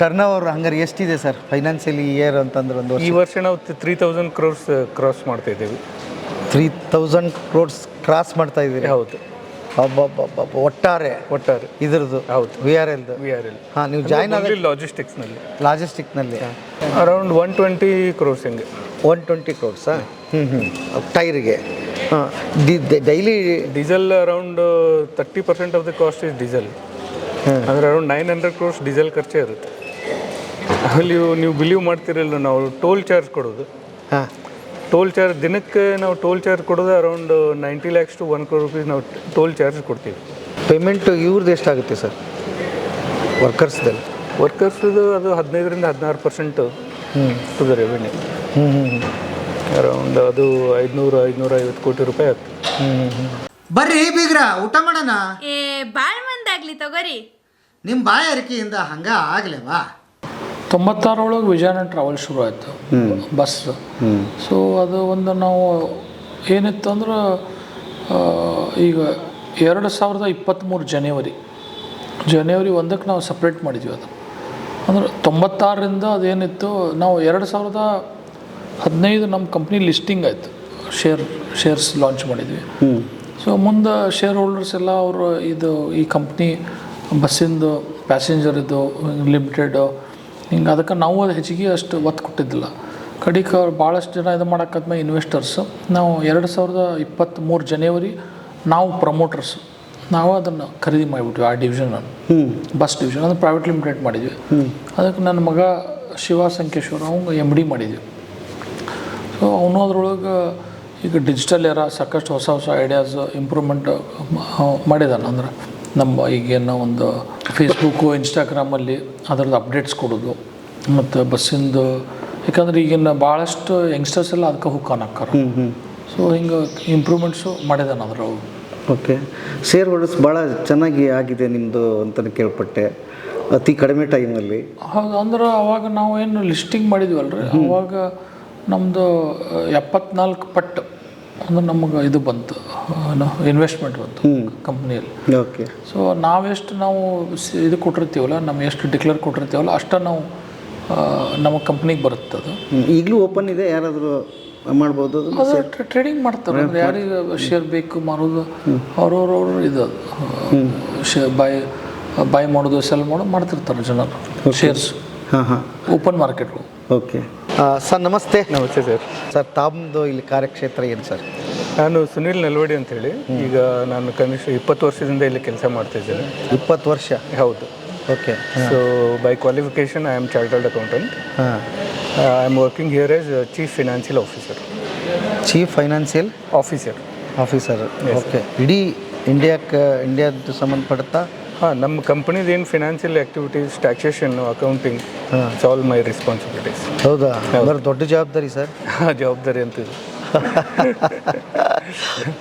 Turn over ಹಂಗಾರೆ ಎಷ್ಟಿದೆ sir? Financially year ಅಂತಂದ್ರೆ ಒಂದು ಈ ವರ್ಷ ನಾವು ತ್ರೀ ತೌಸಂಡ್ ಕ್ರೋರ್ಸ್ ಕ್ರಾಸ್ ಮಾಡ್ತಾ ಇದ್ದೀವಿ. ತ್ರೀ ತೌಸಂಡ್ ಕ್ರೋರ್ಸ್ ಕ್ರಾಸ್ ಮಾಡ್ತಾ ಇದ್ದೀರಿ? ಹೌದು. ಒಟ್ಟಾರೆ? ಒಟ್ಟಾರೆ. ಇದ್ರದ್ದು? ಹೌದು. V R L V R L ಹಾಂ ನೀವು ಜಾಯ್ನ್ ಆಗಿ ಲಾಜಿಸ್ಟಿಕ್ಸ್ನಲ್ಲಿ ಲಾಜಿಸ್ಟಿಕ್ನಲ್ಲಿ ಅರೌಂಡ್ ಒನ್ ಟ್ವೆಂಟಿ ಕ್ರೋರ್ಸ್ ಹಿಂಗೆ. ಒನ್ ಟ್ವೆಂಟಿ ಕ್ರೋಡ್ಸಾ ಹ್ಞೂ ಹ್ಞೂ ಟೈರಿಗೆ. ಹಾಂ daily diesel around thirty percent of the cost is diesel ಅಂದರೆ around nine hundred crores diesel ಖರ್ಚೇ ಇರುತ್ತೆ. ಅಲ್ಲಿ ನೀವು- ಬಿಲೀವ್ ಮಾಡ್ತಿರಲ್ಲ ನಾವು ಟೋಲ್ ಚಾರ್ಜ್ ಕೊಡೋದು. ಹಾಂ. ಟೋಲ್ ಚಾರ್ಜ್ ದಿನಕ್ಕೆ ನಾವು ಟೋಲ್ ಚಾರ್ಜ್ ಕೊಡೋದು around ninety lakhs to one crore rupees ನಾವು ಟೋಲ್ ಚಾರ್ಜ್ ಕೊಡ್ತೀವಿ. ಪೇಮೆಂಟ್ ಇವ್ರದ್ದು ಎಷ್ಟಾಗುತ್ತೆ ಸರ್? ವರ್ಕರ್ಸ್ದಲ್ಲಿ ವರ್ಕರ್ಸ್ದು ಅದು ಹದಿನೈದರಿಂದ ಹದಿನಾರು ಪರ್ಸೆಂಟ್ ಟು ದ ರೆವೆನ್ಯೂ ಹ್ಞೂ ಹ್ಞೂ ಹ್ಞೂ ಅರೌಂಡ್ ಅದು ಐದುನೂರು ಐದುನೂರ ಐವತ್ತು ಕೋಟಿ ರೂಪಾಯಿ ಆಗ್ತದೆ ಹ್ಞೂ ಹ್ಞೂ ಬರ್ರಿ ಬೀಗ್ರ ಊಟ ಮಾಡೋಣ? ಏ ಬಾಳ್ ಮಂದಾಗ್ಲಿ ತಗೋರಿ. ನಿಮ್ಮ ಬಾಯ ಅರಿಕೆಯಿಂದ ಹಂಗ ಆಗ್ಲೇವಾ? ತೊಂಬತ್ತಾರೊಳಗೆ ವಿಜಯನ ಟ್ರಾವೆಲ್ ಶುರು ಆಯಿತು. ಬಸ್ ಸೊ ಅದು ಒಂದು ನಾವು ಏನಿತ್ತು ಅಂದ್ರೆ ಈಗ ಎರಡು ಸಾವಿರದ ಇಪ್ಪತ್ತ್ಮೂರು ಜನವರಿ ಜನವರಿ ಒಂದಕ್ಕೆ ನಾವು ಸಪ್ರೇಟ್ ಮಾಡಿದ್ವಿ ಅದು. ಅಂದ್ರೆ ತೊಂಬತ್ತಾರರಿಂದ ಅದೇನಿತ್ತು ನಾವು ಎರಡು ಸಾವಿರದ ಹದಿನೈದು ನಮ್ಮ ಕಂಪ್ನಿ ಲಿಸ್ಟಿಂಗ್ ಆಯಿತು. ಶೇರ್ ಶೇರ್ಸ್ ಲಾಂಚ್ ಮಾಡಿದ್ವಿ. ಸೊ ಮುಂದೆ ಶೇರ್ ಹೋಲ್ಡರ್ಸ್ ಎಲ್ಲ ಅವರು ಇದು ಈ ಕಂಪ್ನಿ ಬಸ್ಸಿಂದು ಪ್ಯಾಸೆಂಜರ್ದು ಲಿಮಿಟೆಡು ಹಿಂಗೆ ಅದಕ್ಕೆ ನಾವು ಅದು ಹೆಚ್ಚಿಗೆ ಅಷ್ಟು ಒತ್ತು ಕೊಟ್ಟಿದ್ದಿಲ್ಲ. ಕಡಿಕ ಭಾಳಷ್ಟು ಜನ ಇದು ಮಾಡೋಕ್ಕದ್ಮೆ ಇನ್ವೆಸ್ಟರ್ಸ್ ನಾವು ಎರಡು ಸಾವಿರದ ಇಪ್ಪತ್ತ್ಮೂರು ಜನವರಿ ನಾವು ಪ್ರಮೋಟರ್ಸ್ ನಾವು ಅದನ್ನು ಖರೀದಿ ಮಾಡಿಬಿಟ್ವಿ ಆ ಡಿವಿಷನನ್ನು ಬಸ್ ಡಿವಿಷನ್ ಅದು ಪ್ರೈವೇಟ್ ಲಿಮಿಟೆಡ್ ಮಾಡಿದ್ವಿ. ಅದಕ್ಕೆ ನನ್ನ ಮಗ ಶಿವ ಸಂಕೇಶ್ವರ ಅವಂಗೆ ಎಂ ಡಿ ಮಾಡಿದ್ವಿ. ಸೊ ಅವನು ಅದ್ರೊಳಗೆ ಈಗ ಡಿಜಿಟಲ್ ಏರ ಸಾಕಷ್ಟು ಹೊಸ ಹೊಸ ಐಡಿಯಾಸ್ ಇಂಪ್ರೂವ್ಮೆಂಟ್ ಮಾಡಿದಾನೆ ಅಂದ್ರೆ. ನಮ್ಮ ಈಗೇನೋ ಒಂದು ಫೇಸ್ಬುಕ್ಕು ಇನ್ಸ್ಟಾಗ್ರಾಮಲ್ಲಿ ಅದರದ್ದು ಅಪ್ಡೇಟ್ಸ್ ಕೊಡೋದು. ಮತ್ತು ಬಸ್ಸಿಂದು ಯಾಕಂದ್ರೆ ಈಗಿನ ಭಾಳಷ್ಟು ಯಂಗ್ಸ್ಟರ್ಸ್ ಎಲ್ಲ ಅದಕ್ಕೆ ಹುಕ್ ಹಾಕಾರ ಸೊ ಹಿಂಗೆ ಇಂಪ್ರೂವ್ಮೆಂಟ್ಸು ಮಾಡಿದಾನೆ ಅದ್ರೊಳಗೆ ಓಕೆ ಶೇರ್ ಹೋಲ್ಡರ್ಸ್ ಭಾಳ ಚೆನ್ನಾಗಿ ಆಗಿದೆ ನಿಮ್ಮದು ಅಂತಲೇ ಕೇಳ್ಪಟ್ಟೆ. ಅತಿ ಕಡಿಮೆ ಟೈಮಲ್ಲಿ ಹೌದು ಅಂದ್ರೆ ಅವಾಗ ನಾವು ಏನು ಲಿಸ್ಟಿಂಗ್ ಮಾಡಿದ್ವಲ್ರಿ ಅವಾಗ ನಮ್ಮದು ಎಪ್ಪತ್ನಾಲ್ಕು ಪಟ್ಟು ಅಂದ್ರೆ ನಮಗೆ ಇದು ಬಂತು ಇನ್ವೆಸ್ಟ್ಮೆಂಟ್ ಬಂತು ಕಂಪ್ನಿಯಲ್ಲಿ ಓಕೆ ಸೊ ನಾವೆಷ್ಟು ನಾವು ಇದು ಕೊಟ್ಟಿರ್ತೀವಲ್ಲ ನಮ್ಮ ಎಷ್ಟು ಡಿಕ್ಲೇರ್ ಕೊಟ್ಟಿರ್ತೀವಲ್ಲ ಅಷ್ಟು ನಾವು ನಮ್ಮ ಕಂಪ್ನಿಗೆ ಬರುತ್ತೆ ಅದು ಈಗಲೂ ಓಪನ್ ಇದೆ ಯಾರಾದರೂ ಮಾಡ್ಬೋದು ಟ್ರೇಡಿಂಗ್ ಮಾಡ್ತಾರೆ ಅಂದ್ರೆ ಯಾರಿಗೆ ಶೇರ್ ಬೇಕು ಮಾರೋದು ಅವ್ರವ್ರವ್ರು ಇದು ಶೇರ್ ಬೈ ಬೈ ಮಾಡೋದು ಸೆಲ್ ಮಾಡೋದು ಮಾಡ್ತಿರ್ತಾರೆ ಜನರು shares open market okay sir ನಮಸ್ತೆ. ನಮಸ್ತೆ ಸರ್. ಸರ್ ತಮ್ಮದು ಇಲ್ಲಿ ಕಾರ್ಯಕ್ಷೇತ್ರ ಏನು ಸರ್? ನಾನು ಸುನಿಲ್ ನಲ್ವಡಿ ಅಂತ ಹೇಳಿ. ಈಗ ನಾನು ಕನಿಷ್ಠ ಇಪ್ಪತ್ತು ವರ್ಷದಿಂದ ಇಲ್ಲಿ ಕೆಲಸ ಮಾಡ್ತಾ ಇದ್ದೇನೆ. ಇಪ್ಪತ್ತು ವರ್ಷ? ಹೌದು. Okay. So by qualification I am chartered accountant ಹಾಂ. I am working here as chief financial officer chief financial officer officer okay ಇಡೀ ಇಂಡಿಯಾಕ್ಕೆ ಇಂಡಿಯಾದ ಸಂಬಂಧಪಡುತ್ತಾ ಹಾಂ ನಮ್ಮ ಕಂಪ್ನಿದು ಏನು financial activities taxation accounting it's all my responsibilities ಹೌದಾ? ಅಂದ್ರೆ ದೊಡ್ಡ ಜವಾಬ್ದಾರಿ ಸರ್? ಜವಾಬ್ದಾರಿ ಅಂತ ಇದೆ.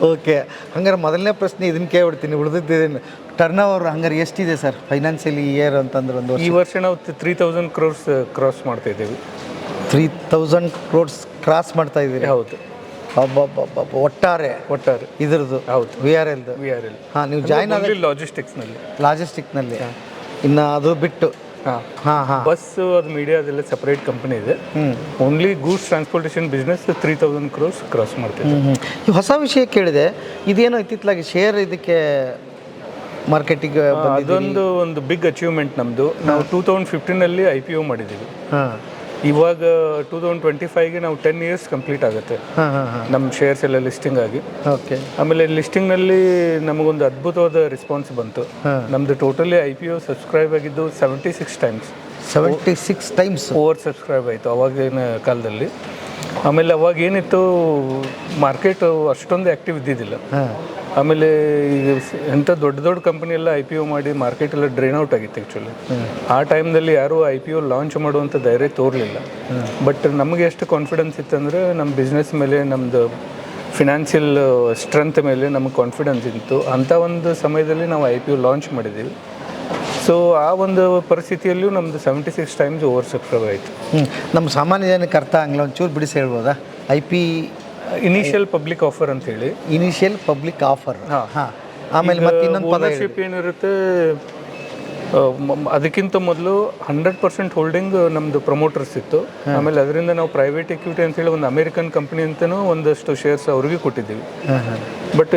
ಓಕೆ. ಹಂಗಾರೆ ಮೊದಲನೇ ಪ್ರಶ್ನೆ ಇದನ್ನ ಕೇಳ್ಬಿಡ್ತೀನಿ. ಉಳಿದಿದ್ದೇನು ಟರ್ನ್ ಓವರ್ ಹಂಗಾರೆ ಎಷ್ಟಿದೆ ಸರ್ ಫೈನಾನ್ಷಿಯಲಿ ಇಯರ್ ಅಂತಂದ್ರೆ ಒಂದು ಈ ವರ್ಷ ನಾವು ತ್ರೀ ತೌಸಂಡ್ ಕ್ರೋರ್ಸ್ ಕ್ರಾಸ್ ಮಾಡ್ತಾ ಇದ್ದೀವಿ. ತ್ರೀ ತೌಸಂಡ್ ಕ್ರೋರ್ಸ್ ಕ್ರಾಸ್ ಮಾಡ್ತಾ ಇದ್ದೀರಿ? ಹೌದು. ಒಟ್ಟಾರೆ. ಒಟ್ಟಾರೆ. ಇದ್ರದ್ದು. ಹೌದು. ವಿ ಆರ್ ಎಲ್ದು ವಿ ಆರ್ ಎಲ್ ಹಾಂ ನೀವು ಜಾಯ್ನ್ ಆಗಿ ಲಾಜಿಸ್ಟಿಕ್ಸ್ನಲ್ಲಿ ಲಾಜಿಸ್ಟಿಕ್ನಲ್ಲಿ ಇನ್ನು ಅದು ಬಿಟ್ಟು. ಹಾಂ. ಹಾಂ ಹಾಂ. ಬಸ್ ಅದು ಮೀಡಿಯಾ ಅದೆಲ್ಲ ಸಪ್ರೇಟ್ ಕಂಪನಿ ಇದೆ only goods transportation business three thousand crores cross ಮಾಡ್ತೀವಿ ಈ ಹೊಸ ವಿಷಯ ಕೇಳಿದೆ. ಇದೇನೋ ಇತ್ತಿತ್ತಲಾಗಿ ಶೇರ್ ಇದಕ್ಕೆ ಮಾರ್ಕೆಟಿಗೆ ಅದೊಂದು ಒಂದು ಬಿಗ್ ಅಚೀವ್ಮೆಂಟ್ ನಮ್ಮದು ನಾವು ಟೂ ತೌಸಂಡ್ ಫಿಫ್ಟೀನಲ್ಲಿ ಐ ಪಿ ಒ ಮಾಡಿದ್ದೀವಿ. ಹಾಂ. ಇವಾಗ ಟೂ ತೌಸಂಡ್ ಟ್ವೆಂಟಿ ಫೈವ್ಗೆ ನಾವು ಟೆನ್ ಇಯರ್ಸ್ ಕಂಪ್ಲೀಟ್ ಆಗುತ್ತೆ. ನಮ್ಮ ಶೇರ್ಸ್ ಎಲ್ಲ ಲಿಸ್ಟಿಂಗ್ ಆಗಿ. ಓಕೆ. ಆಮೇಲೆ ಲಿಸ್ಟಿಂಗ್ನಲ್ಲಿ ನಮಗೊಂದು ಅದ್ಭುತವಾದ ರೆಸ್ಪಾನ್ಸ್ ಬಂತು. ನಮ್ದು totally I P O subscribe ಆಗಿದ್ದು seventy six times seventy six times over subscribe ಆಯಿತು ಅವಾಗಿನ ಕಾಲದಲ್ಲಿ. ಆಮೇಲೆ ಅವಾಗ ಏನಿತ್ತು ಮಾರ್ಕೆಟ್ ಅಷ್ಟೊಂದು ಆ್ಯಕ್ಟಿವ್ ಇದ್ದಿದ್ದಿಲ್ಲ. ಆಮೇಲೆ ಈಗ ಎಂಥ ದೊಡ್ಡ ದೊಡ್ಡ ಕಂಪನಿ ಎಲ್ಲ ಐ ಪಿ ಒ ಮಾಡಿ ಮಾರ್ಕೆಟ್ ಎಲ್ಲ ಡ್ರೈನ್ ಔಟ್ ಆಗಿತ್ತು ಆ್ಯಕ್ಚುಲಿ ಆ ಟೈಮ್ದಲ್ಲಿ ಯಾರೂ ಐ ಪಿ ಒ ಲಾಂಚ್ ಮಾಡುವಂಥ ಧೈರ್ಯ ತೋರಲಿಲ್ಲ. ಬಟ್ ನಮಗೆ ಎಷ್ಟು ಕಾನ್ಫಿಡೆನ್ಸ್ ಇತ್ತಂದರೆ ನಮ್ಮ ಬಿಸ್ನೆಸ್ ಮೇಲೆ ನಮ್ಮದು ಫಿನಾನ್ಷಿಯಲ್ ಸ್ಟ್ರೆಂತ್ ಮೇಲೆ ನಮಗೆ ಕಾನ್ಫಿಡೆನ್ಸ್ ಇತ್ತು. ಅಂಥ ಒಂದು ಸಮಯದಲ್ಲಿ ನಾವು ಐ ಪಿ ಒ ಲಾಂಚ್ ಮಾಡಿದ್ದೀವಿ. ಸೊ ಆ ಒಂದು ಪರಿಸ್ಥಿತಿಯಲ್ಲೂ ನಮ್ದು seventy six times over subscribe ಆಯಿತು. ಹ್ಞೂ ನಮ್ಮ ಸಾಮಾನ್ಯ ಜನಕ್ಕೆ ಅರ್ಥ ಆಗಲ್ಲ ಒಂಚೂರು ಬಿಡಿಸಿ ಹೇಳ್ಬೋದಾ? I P initial public offer ಅಂತ ಹೇಳಿ ಇನಿಷಿಯಲ್ ಪಬ್ಲಿಕ್ ಆಫರ್ ಹಾಂ. ಆಮೇಲೆ ಮತ್ತೆ ಇನ್ನೊಂದು ಹೇಳಿ. ಓನರ್ಶಿಪ್ ಏನಿರುತ್ತೆ ಅದಕ್ಕಿಂತ ಮೊದಲು ಹಂಡ್ರೆಡ್ ಪರ್ಸೆಂಟ್ ಹೋಲ್ಡಿಂಗ್ ನಮ್ದು ಪ್ರಮೋಟರ್ಸ್ ಇತ್ತು. ಆಮೇಲೆ ಅದರಿಂದ ನಾವು ಪ್ರೈವೇಟ್ ಇಕ್ವಿಟಿ ಅಂತೇಳಿ ಒಂದು ಅಮೇರಿಕನ್ ಕಂಪ್ನಿ ಅಂತಲೂ ಒಂದಷ್ಟು ಶೇರ್ಸ್ ಅವ್ರಿಗೆ ಕೊಟ್ಟಿದ್ದೀವಿ. But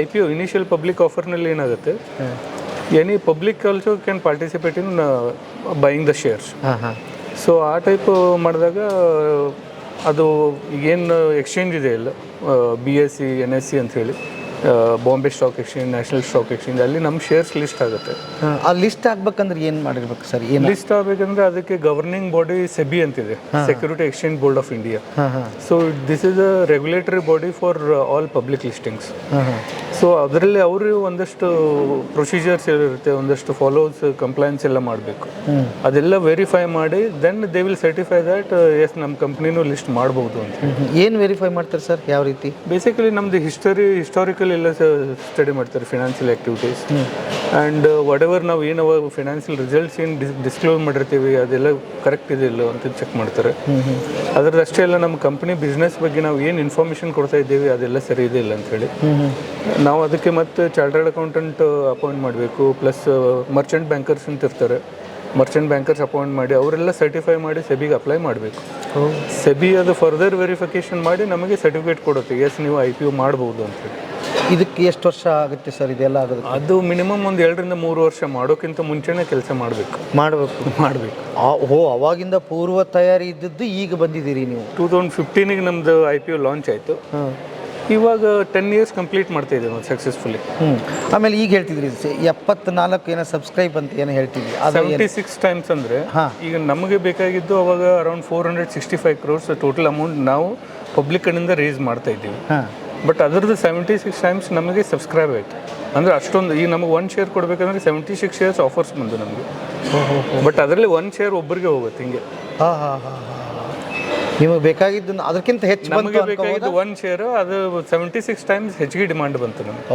I P O initial public ಆಫರ್ನಲ್ಲಿ ಏನಾಗುತ್ತೆ? Any public also can participate in buying the shares ಹಾಂ ಹಾಂ. ಸೊ ಆ ಟೈಪ್ ಮಾಡಿದಾಗ ಅದು ಏನು ಎಕ್ಸ್ಚೇಂಜ್ ಇದೆ ಇಲ್ಲ. B S C N S C ಅಂಥೇಳಿ Bombay stock exchange national stock exchange ಅಲ್ಲಿ ನಮ್ಮ ಶೇರ್ಸ್ ಲಿಸ್ಟ್ ಆಗುತ್ತೆ. ಆ ಲಿಸ್ಟ್ ಆಗಬೇಕಂದ್ರೆ ಏನು ಮಾಡಿರ್ಬೇಕು ಸರ್? ಏನು ಲಿಸ್ಟ್ ಆಗಬೇಕಂದ್ರೆ ಅದಕ್ಕೆ ಗವರ್ನಿಂಗ್ ಬಾಡಿ ಸೆಬಿ ಅಂತಿದೆ. Security exchange board of India so this is a regulatory body for all public listings so ಅದರಲ್ಲಿ ಅವರು ಒಂದಷ್ಟು ಪ್ರೊಸೀಜರ್ಸ್ ಇರುತ್ತೆ ಒಂದಷ್ಟು ಫಾಲೋಸ್ ಕಂಪ್ಲೈನ್ಸ್ ಎಲ್ಲ ಮಾಡಬೇಕು. ಅದೆಲ್ಲ ವೆರಿಫೈ ಮಾಡಿ then they will certify that yes ನಮ್ಮ ಕಂಪ್ನಿನೂ ಲಿಸ್ಟ್ ಮಾಡ್ಬೋದು ಅಂತ ಏನು ವೆರಿಫೈ ಮಾಡ್ತಾರೆ ಸರ್ ಯಾವ ರೀತಿ? ಬೇಸಿಕಲಿ ನಮ್ದು ಹಿಸ್ಟರಿ ಹಿಸ್ಟಾರಿಕಲ್ ಎಲ್ಲ ಸ್ಟಡಿ ಮಾಡ್ತಾರೆ financial activities and whatever ನಾವು ಏನು ಫಿನಾನ್ಷಿಯಲ್ ರಿಸಲ್ಟ್ಸ್ ಏನು ಡಿಸ್ ಡಿಸ್ಕ್ಲೋಸ್ ಮಾಡಿರ್ತೀವಿ ಅದೆಲ್ಲ ಕರೆಕ್ಟ್ ಇದೆ ಇಲ್ಲೋ ಅಂತ ಚೆಕ್ ಮಾಡ್ತಾರೆ. ಅದರದಷ್ಟೇ ಅಲ್ಲ ನಮ್ಮ ಕಂಪ್ನಿ ಬಿಸ್ನೆಸ್ ಬಗ್ಗೆ ನಾವು ಏನು ಇನ್ಫಾರ್ಮೇಷನ್ ಕೊಡ್ತಾ ಇದ್ದೀವಿ ಅದೆಲ್ಲ ಸರಿ ಇದೆ ಇಲ್ಲ ಅಂತೇಳಿ ನಾವು ಅದಕ್ಕೆ ಮತ್ತೆ ಚಾರ್ಟರ್ಡ್ ಅಕೌಂಟೆಂಟ್ ಅಪಾಯಿಂಟ್ ಮಾಡಬೇಕು. ಪ್ಲಸ್ ಮರ್ಚೆಂಟ್ ಬ್ಯಾಂಕರ್ಸ್ ಅಂತ ಇರ್ತಾರೆ. ಮರ್ಚೆಂಟ್ ಬ್ಯಾಂಕರ್ಸ್ ಅಪಾಯಿಂಟ್ ಮಾಡಿ ಅವರೆಲ್ಲ ಸರ್ಟಿಫೈ ಮಾಡಿ ಸೆಬಿಗೆ ಅಪ್ಲೈ ಮಾಡಬೇಕು. ಸೆಬಿ ಅದು ಫರ್ದರ್ ವೆರಿಫಿಕೇಶನ್ ಮಾಡಿ ನಮಗೆ ಸರ್ಟಿಫಿಕೇಟ್ ಕೊಡುತ್ತೆ. ಎಸ್ ನೀವು ಐ ಪಿ ಒ ಮಾಡ್ಬೋದು ಅಂತೇಳಿ ಇದಕ್ಕೆ ಎಷ್ಟು ವರ್ಷ ಆಗುತ್ತೆ ಸರ್ ಇದೆಲ್ಲ ಆಗುತ್ತೆ ಅದು ಮಿನಿಮಮ್ ಒಂದು ಎರಡರಿಂದ ಮೂರು ವರ್ಷ. ಮಾಡೋಕ್ಕಿಂತ ಮುಂಚೆನೇ ಕೆಲಸ ಮಾಡಬೇಕು. ಮಾಡಬೇಕು. ಮಾಡಬೇಕು. ಓ ಅವಾಗಿಂದ ಪೂರ್ವ ತಯಾರಿ ಇದ್ದದ್ದು ಈಗ ಬಂದಿದ್ದೀರಿ ನೀವು? ಟೂ ತೌಸಂಡ್ ಫಿಫ್ಟೀನಿಗೆ ನಮ್ಮದು ಐ ಪಿ ಒ ಲಾಂಚ್ ಆಯಿತು. ಹಾಂ. ಇವಾಗ ಟೆನ್ ಇಯರ್ಸ್ ಕಂಪ್ಲೀಟ್ ಮಾಡ್ತಾ ಇದ್ದೀವಿ ನಾವು ಸಕ್ಸಸ್ಫುಲಿ ಹ್ಞೂ ಆಮೇಲೆ ಈಗ ಹೇಳ್ತಿದ್ರಿ ಎಪ್ಪತ್ನಾಲ್ಕು ಏನೋ ಸಬ್ಸ್ಕ್ರೈಬ್ ಅಂತ ಏನೋ ಹೇಳ್ತಿದ್ವಿ ಸೆವೆಂಟಿ ಸಿಕ್ಸ್ ಟೈಮ್ಸ್ ಅಂದರೆ ಈಗ ನಮಗೆ ಬೇಕಾಗಿದ್ದು ಅವಾಗ around four hundred sixty five crores total amount ನಾವು ಪಬ್ಲಿಕ್ ಕಡೆಯಿಂದ ರೇಸ್ ಮಾಡ್ತಾ ಇದ್ದೀವಿ. ಹಾಂ. ಬಟ್ ಅದರದ್ದು ಸೆವೆಂಟಿ ಸಿಕ್ಸ್ ಟೈಮ್ಸ್ ನಮಗೆ ಸಬ್ಸ್ಕ್ರೈಬ್ ಆಯಿತು. ಅಂದರೆ ಅಷ್ಟೊಂದು ಈಗ ನಮಗೆ ಒನ್ ಶೇರ್ ಕೊಡಬೇಕಂದ್ರೆ ಸೆವೆಂಟಿ ಸಿಕ್ಸ್ ಶೇರ್ಸ್ ಆಫರ್ಸ್ ಬಂದು ನಮಗೆ. ಬಟ್ ಅದರಲ್ಲಿ ಒನ್ ಶೇರ್ ಒಬ್ಬರಿಗೆ ಹೋಗುತ್ತೆ ಹಿಂಗೆ. ಹಾಂ ಹಾಂ ಹಾಂ ಹಾಂ. ನಿಮಗೆ ಬೇಕಾಗಿದ್ದು ಅದಕ್ಕಿಂತ ಹೆಚ್ಚು ಬಂತು ನಮಗೆ ಬೇಕಾಗಿದ್ದು ಒನ್ ಶೇರ್ ಅದು ಸೆವೆಂಟಿ ಸಿಕ್ಸ್ ಟೈಮ್ಸ್ ಹೆಚ್ಚಿಗೆ ಡಿಮಾಂಡ್ ಬಂತು ನಮಗೆ.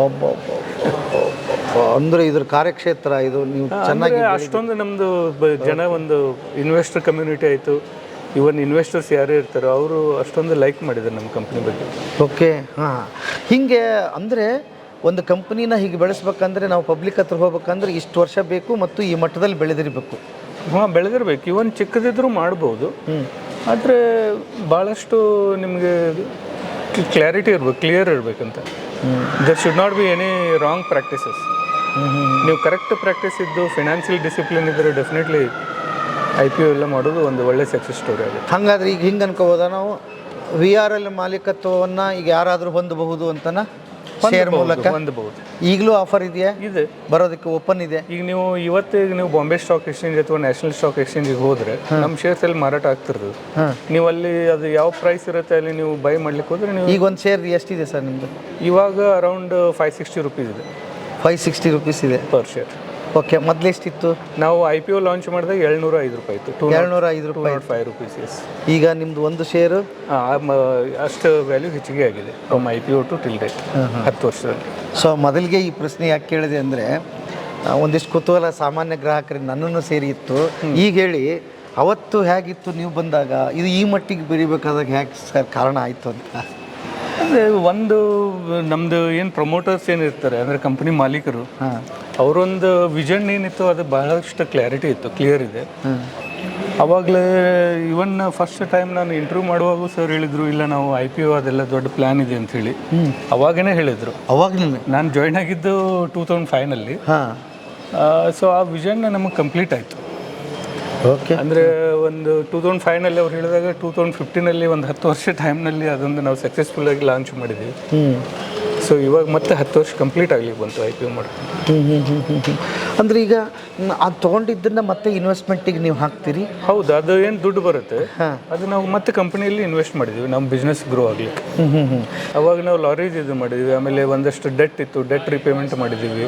ಅಂದ್ರೆ ಇದ್ರ ಕಾರ್ಯಕ್ಷೇತ್ರ ಇದು ನೀವು ಚೆನ್ನಾಗಿ ಅಷ್ಟೊಂದು ನಮ್ಮದು ಜನ ಒಂದು ಇನ್ವೆಸ್ಟರ್ ಕಮ್ಯುನಿಟಿ ಆಯ್ತು. ಇವನ್ ಇನ್ವೆಸ್ಟರ್ಸ್ ಯಾರೇ ಇರ್ತಾರೋ ಅವರು ಅಷ್ಟೊಂದು ಲೈಕ್ ಮಾಡಿದ್ದಾರೆ ನಮ್ಮ ಕಂಪ್ನಿ ಬಗ್ಗೆ. ಓಕೆ ಹಾ. ಹಿಂಗೆ ಅಂದ್ರೆ ಒಂದು ಕಂಪನಿನ ಹೀಗೆ ಬೆಳೆಸ್ಬೇಕಂದ್ರೆ ನಾವು ಪಬ್ಲಿಕ್ ಹತ್ರ ಹೋಗ್ಬೇಕಂದ್ರೆ ಇಷ್ಟು ವರ್ಷ ಬೇಕು ಮತ್ತು ಈ ಮಟ್ಟದಲ್ಲಿ ಬೆಳೆದಿರಬೇಕು. ಹಾಂ ಬೆಳೆದಿರ್ಬೇಕು. ಇವನ್ ಚಿಕ್ಕದಿದ್ರೂ ಮಾಡ್ಬೋದು. ಆದರೆ ಭಾಳಷ್ಟು ನಿಮಗೆ ಕ್ಲಾರಿಟಿ ಇರ್ಬೇಕು ಕ್ಲಿಯರ್ ಇರಬೇಕಂತ. There should not be any wrong practices ನೀವು ಕರೆಕ್ಟ್ ಪ್ರಾಕ್ಟೀಸ್ ಇದ್ದು ಫಿನಾನ್ಷಿಯಲ್ ಡಿಸಿಪ್ಲಿನ್ ಇದ್ದರೆ ಡೆಫಿನೆಟ್ಲಿ ಐ ಪಿ ಒ ಎಲ್ಲ ಮಾಡೋದು ಒಂದು ಒಳ್ಳೆ ಸಕ್ಸಸ್ ಸ್ಟೋರಿ ಆಗುತ್ತೆ. ಹಾಗಾದ್ರೆ ಈಗ ಹಿಂಗೆ ಅನ್ಕೋಬೋದಾ ನಾವು? ವಿ ಆರ್ ಎಲ್ ಮಾಲೀಕತ್ವವನ್ನು ಈಗ ಯಾರಾದರೂ ಹೊಂದಬಹುದು ಅಂತನ? ಶೇರ್ ಮೂಲಕ ಹೊಂದಬಹುದು. ಈಗಲೂ ಆಫರ್ ಇದೆಯಾ? ಇದೆ. ಬರೋದಕ್ಕೆ ಓಪನ್ ಇದೆ? ಈಗ ನೀವು ಇವತ್ತು ನೀವು ಬಾಂಬೆ ಸ್ಟಾಕ್ ಎಕ್ಸ್ಚೇಂಜ್ ಅಥವಾ ನ್ಯಾಷನಲ್ ಸ್ಟಾಕ್ ಎಕ್ಸ್ಚೇಂಜಿಗೆ ಹೋದ್ರೆ ನಮ್ಮ ಶೇರ್ಸ್ ಅಲ್ಲಿ ಮಾರಾಟ ಆಗ್ತಿರ್ತದೆ ನೀವು ಅಲ್ಲಿ ಅದು ಯಾವ ಪ್ರೈಸ್ ಇರುತ್ತೆ ಅಲ್ಲಿ ನೀವು ಬೈ ಮಾಡ್ಲಿಕ್ಕೆ ಹೋದ್ರೆ ನೀವು ಈಗ ಒಂದು ಶೇರ್ ಎಷ್ಟಿದೆ ಸರ್ ನಿಮ್ಮದು ಇವಾಗ ಅರೌಂಡ್ ಫೈವ್ ಸಿಕ್ಸ್ಟಿ ರುಪೀಸ್ ಇದೆ. ಫೈವ್ ಸಿಕ್ಸ್ಟಿ ರುಪೀಸ್ ಇದೆ. ಪರ್ ಶೇರ್ ಓಕೆ ಮೊದಲು ಎಷ್ಟಿತ್ತು? ನಾವು ಐ ಪಿ ಒ ಲಾಂಚ್ ಮಾಡಿದಾಗ ಏಳ್ನೂರ ಐದು ರೂಪಾಯಿ ಇತ್ತು. ಟೂ ಏಳ್ನೂರ ಐದು ರೂಪಾಯಿ ಫೈವ್ ರುಪೀಸ್ ಎಸ್ ಈಗ ನಿಮ್ಮದು ಒಂದು ಶೇರು ಅಷ್ಟು ವ್ಯಾಲ್ಯೂ ಹೆಚ್ಚಿಗೆ ಆಗಿದೆ from I P O to till date ಹತ್ತು ವರ್ಷದಲ್ಲಿ. ಸೊ ಮೊದಲಿಗೆ ಈ ಪ್ರಶ್ನೆ ಯಾಕೆ ಕೇಳಿದೆ ಅಂದರೆ ಒಂದಿಷ್ಟು ಕುತೂಹಲ ಸಾಮಾನ್ಯ ಗ್ರಾಹಕರಿಗೆ ನನ್ನನ್ನು ಸೇರಿ ಇತ್ತು ಈಗ ಹೇಳಿ ಅವತ್ತು ಹೇಗಿತ್ತು ನೀವು ಬಂದಾಗ? ಇದು ಈ ಮಟ್ಟಿಗೆ ಬೆರಿಬೇಕಾದಾಗ ಹೇಗೆ ಸರ್ ಕಾರಣ ಆಯಿತು ಅಂತ? ಅಂದರೆ ಒಂದು ನಮ್ಮದು ಏನು ಪ್ರಮೋಟರ್ಸ್ ಏನಿರ್ತಾರೆ ಅಂದರೆ ಕಂಪ್ನಿ ಮಾಲೀಕರು ಹಾಂ. ಅವರೊಂದು ವಿಷನ್ ಏನಿತ್ತು ಅದು ಬಹಳಷ್ಟು ಕ್ಲಾರಿಟಿ ಇತ್ತು ಕ್ಲಿಯರ್ ಇದೆ. ಅವಾಗಲೇ ಇವನ್ ಫಸ್ಟ್ ಟೈಮ್ ನಾನು ಇಂಟರ್ವ್ಯೂ ಮಾಡುವಾಗ ಸರ್ ಹೇಳಿದ್ರು ಇಲ್ಲ ನಾವು ಐ ಪಿ ಒ ಅದೆಲ್ಲ ದೊಡ್ಡ ಪ್ಲಾನ್ ಇದೆ ಅಂತ ಹೇಳಿ. ಅವಾಗೇನೆ ಹೇಳಿದ್ರು. ಅವಾಗಲೇ? ನಾನು ಜಾಯ್ನ್ ಆಗಿದ್ದು ಟೂ ತೌಸಂಡ್ ಫೈವ್ನಲ್ಲಿ ಹಾಂ. ಸೊ ಆ ವಿಷನ್ ನಮಗೆ ಕಂಪ್ಲೀಟ್ ಆಯಿತು. ಓಕೆ ಅಂದರೆ ಒಂದು ಟೂ ತೌಸಂಡ್ ಫೈವ್ನಲ್ಲಿ ಅವ್ರು ಹೇಳಿದಾಗ ಟೂ ತೌಸಂಡ್ ಫಿಫ್ಟೀನಲ್ಲಿ ಒಂದು ಹತ್ತು ವರ್ಷ ಟೈಮ್ನಲ್ಲಿ ಅದೊಂದು ನಾವು ಸಕ್ಸಸ್ಫುಲ್ಲಾಗಿ ಲಾಂಚ್ ಮಾಡಿದ್ದೀವಿ ಹ್ಞೂ ಸೊ ಇವಾಗ ಮತ್ತೆ ಹತ್ತು ವರ್ಷ ಕಂಪ್ಲೀಟ್ ಆಗಲಿ ಬಂತು ಐ ಪಿ ಒ ಮಾಡ್ಕೊಂಡು. ಹ್ಞೂ ಹ್ಞೂ ಹ್ಞೂ ಹ್ಞೂ ಹ್ಞೂ ಅಂದರೆ ಈಗ ಅದು ತೊಗೊಂಡಿದ್ದನ್ನು ಮತ್ತೆ ಇನ್ವೆಸ್ಟ್ಮೆಂಟಿಗೆ ನೀವು ಹಾಕ್ತೀರಿ? ಹೌದು ಅದು ಏನು ದುಡ್ಡು ಬರುತ್ತೆ? ಹಾಂ. ಅದು ನಾವು ಮತ್ತೆ ಕಂಪನಿಯಲ್ಲಿ ಇನ್ವೆಸ್ಟ್ ಮಾಡಿದ್ವಿ ನಮ್ಮ ಬಿಸ್ನೆಸ್ ಗ್ರೋ ಆಗ್ಲಿಕ್ಕೆ. ಹ್ಞೂ ಹ್ಞೂ ಹ್ಞೂ ಅವಾಗ ನಾವು ಲಾರೇಜ್ ಇದು ಮಾಡಿದ್ವಿ ಆಮೇಲೆ ಒಂದಷ್ಟು ಡೆಟ್ ಇತ್ತು ಡೆಟ್ ರಿಪೇಮೆಂಟ್ ಮಾಡಿದ್ದೀವಿ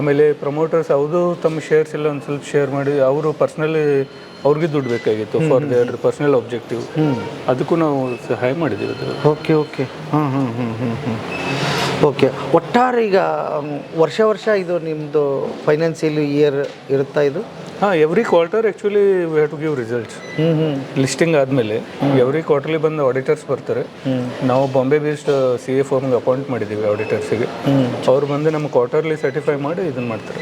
ಆಮೇಲೆ ಪ್ರಮೋಟರ್ಸ್ ಅವರು ತಮ್ಮ ಶೇರ್ಸ್ ಎಲ್ಲ ಒಂದು ಸ್ವಲ್ಪ ಶೇರ್ ಮಾಡಿ ಅವರು ಪರ್ಸ್ನಲಿ ಅವ್ರಿಗೆ ದುಡ್ಡು ಬೇಕಾಗಿತ್ತು ಫಾರ್ ದೇರ್ ಪರ್ಸನಲ್ ಆಬ್ಜೆಕ್ಟಿವ್ ಅದಕ್ಕೂ ನಾವು ಸಹಾಯ ಮಾಡಿದ್ದೀವಿ ಅದು ಓಕೆ ಓಕೆ ಹಾಂ ಹಾಂ ಹ್ಞೂ ಹ್ಞೂ ಹ್ಞೂ ಓಕೆ. ಒಟ್ಟಾರೆ ಈಗ ವರ್ಷ ವರ್ಷ ಇದು ನಿಮ್ಮದು ಫೈನಾನ್ಸಿಯಲ್ ಇಯರ್ ಇರುತ್ತಾ ಇದು? ಹಾಂ every quarter actually we have to give results ಹ್ಞೂ ಹ್ಞೂ ಲಿಸ್ಟಿಂಗ್ ಆದಮೇಲೆ ಎವ್ರಿ ಕ್ವಾರ್ಟರ್ಲಿ ಬಂದು ಆಡಿಟರ್ಸ್ ಬರ್ತಾರೆ. ನಾವು ಬಾಂಬೆ ಬೇಸ್ಡ್ ಸಿ ಎ ಫೋರ್ಮ್ಗೆ ಅಪಾಯಿಂಟ್ ಮಾಡಿದ್ದೀವಿ ಆಡಿಟರ್ಸಿಗೆ ಅವ್ರು ಬಂದು ನಮ್ಮ ಕ್ವಾರ್ಟರ್ಲಿ ಸರ್ಟಿಫೈ ಮಾಡಿ ಇದನ್ನು ಮಾಡ್ತಾರೆ.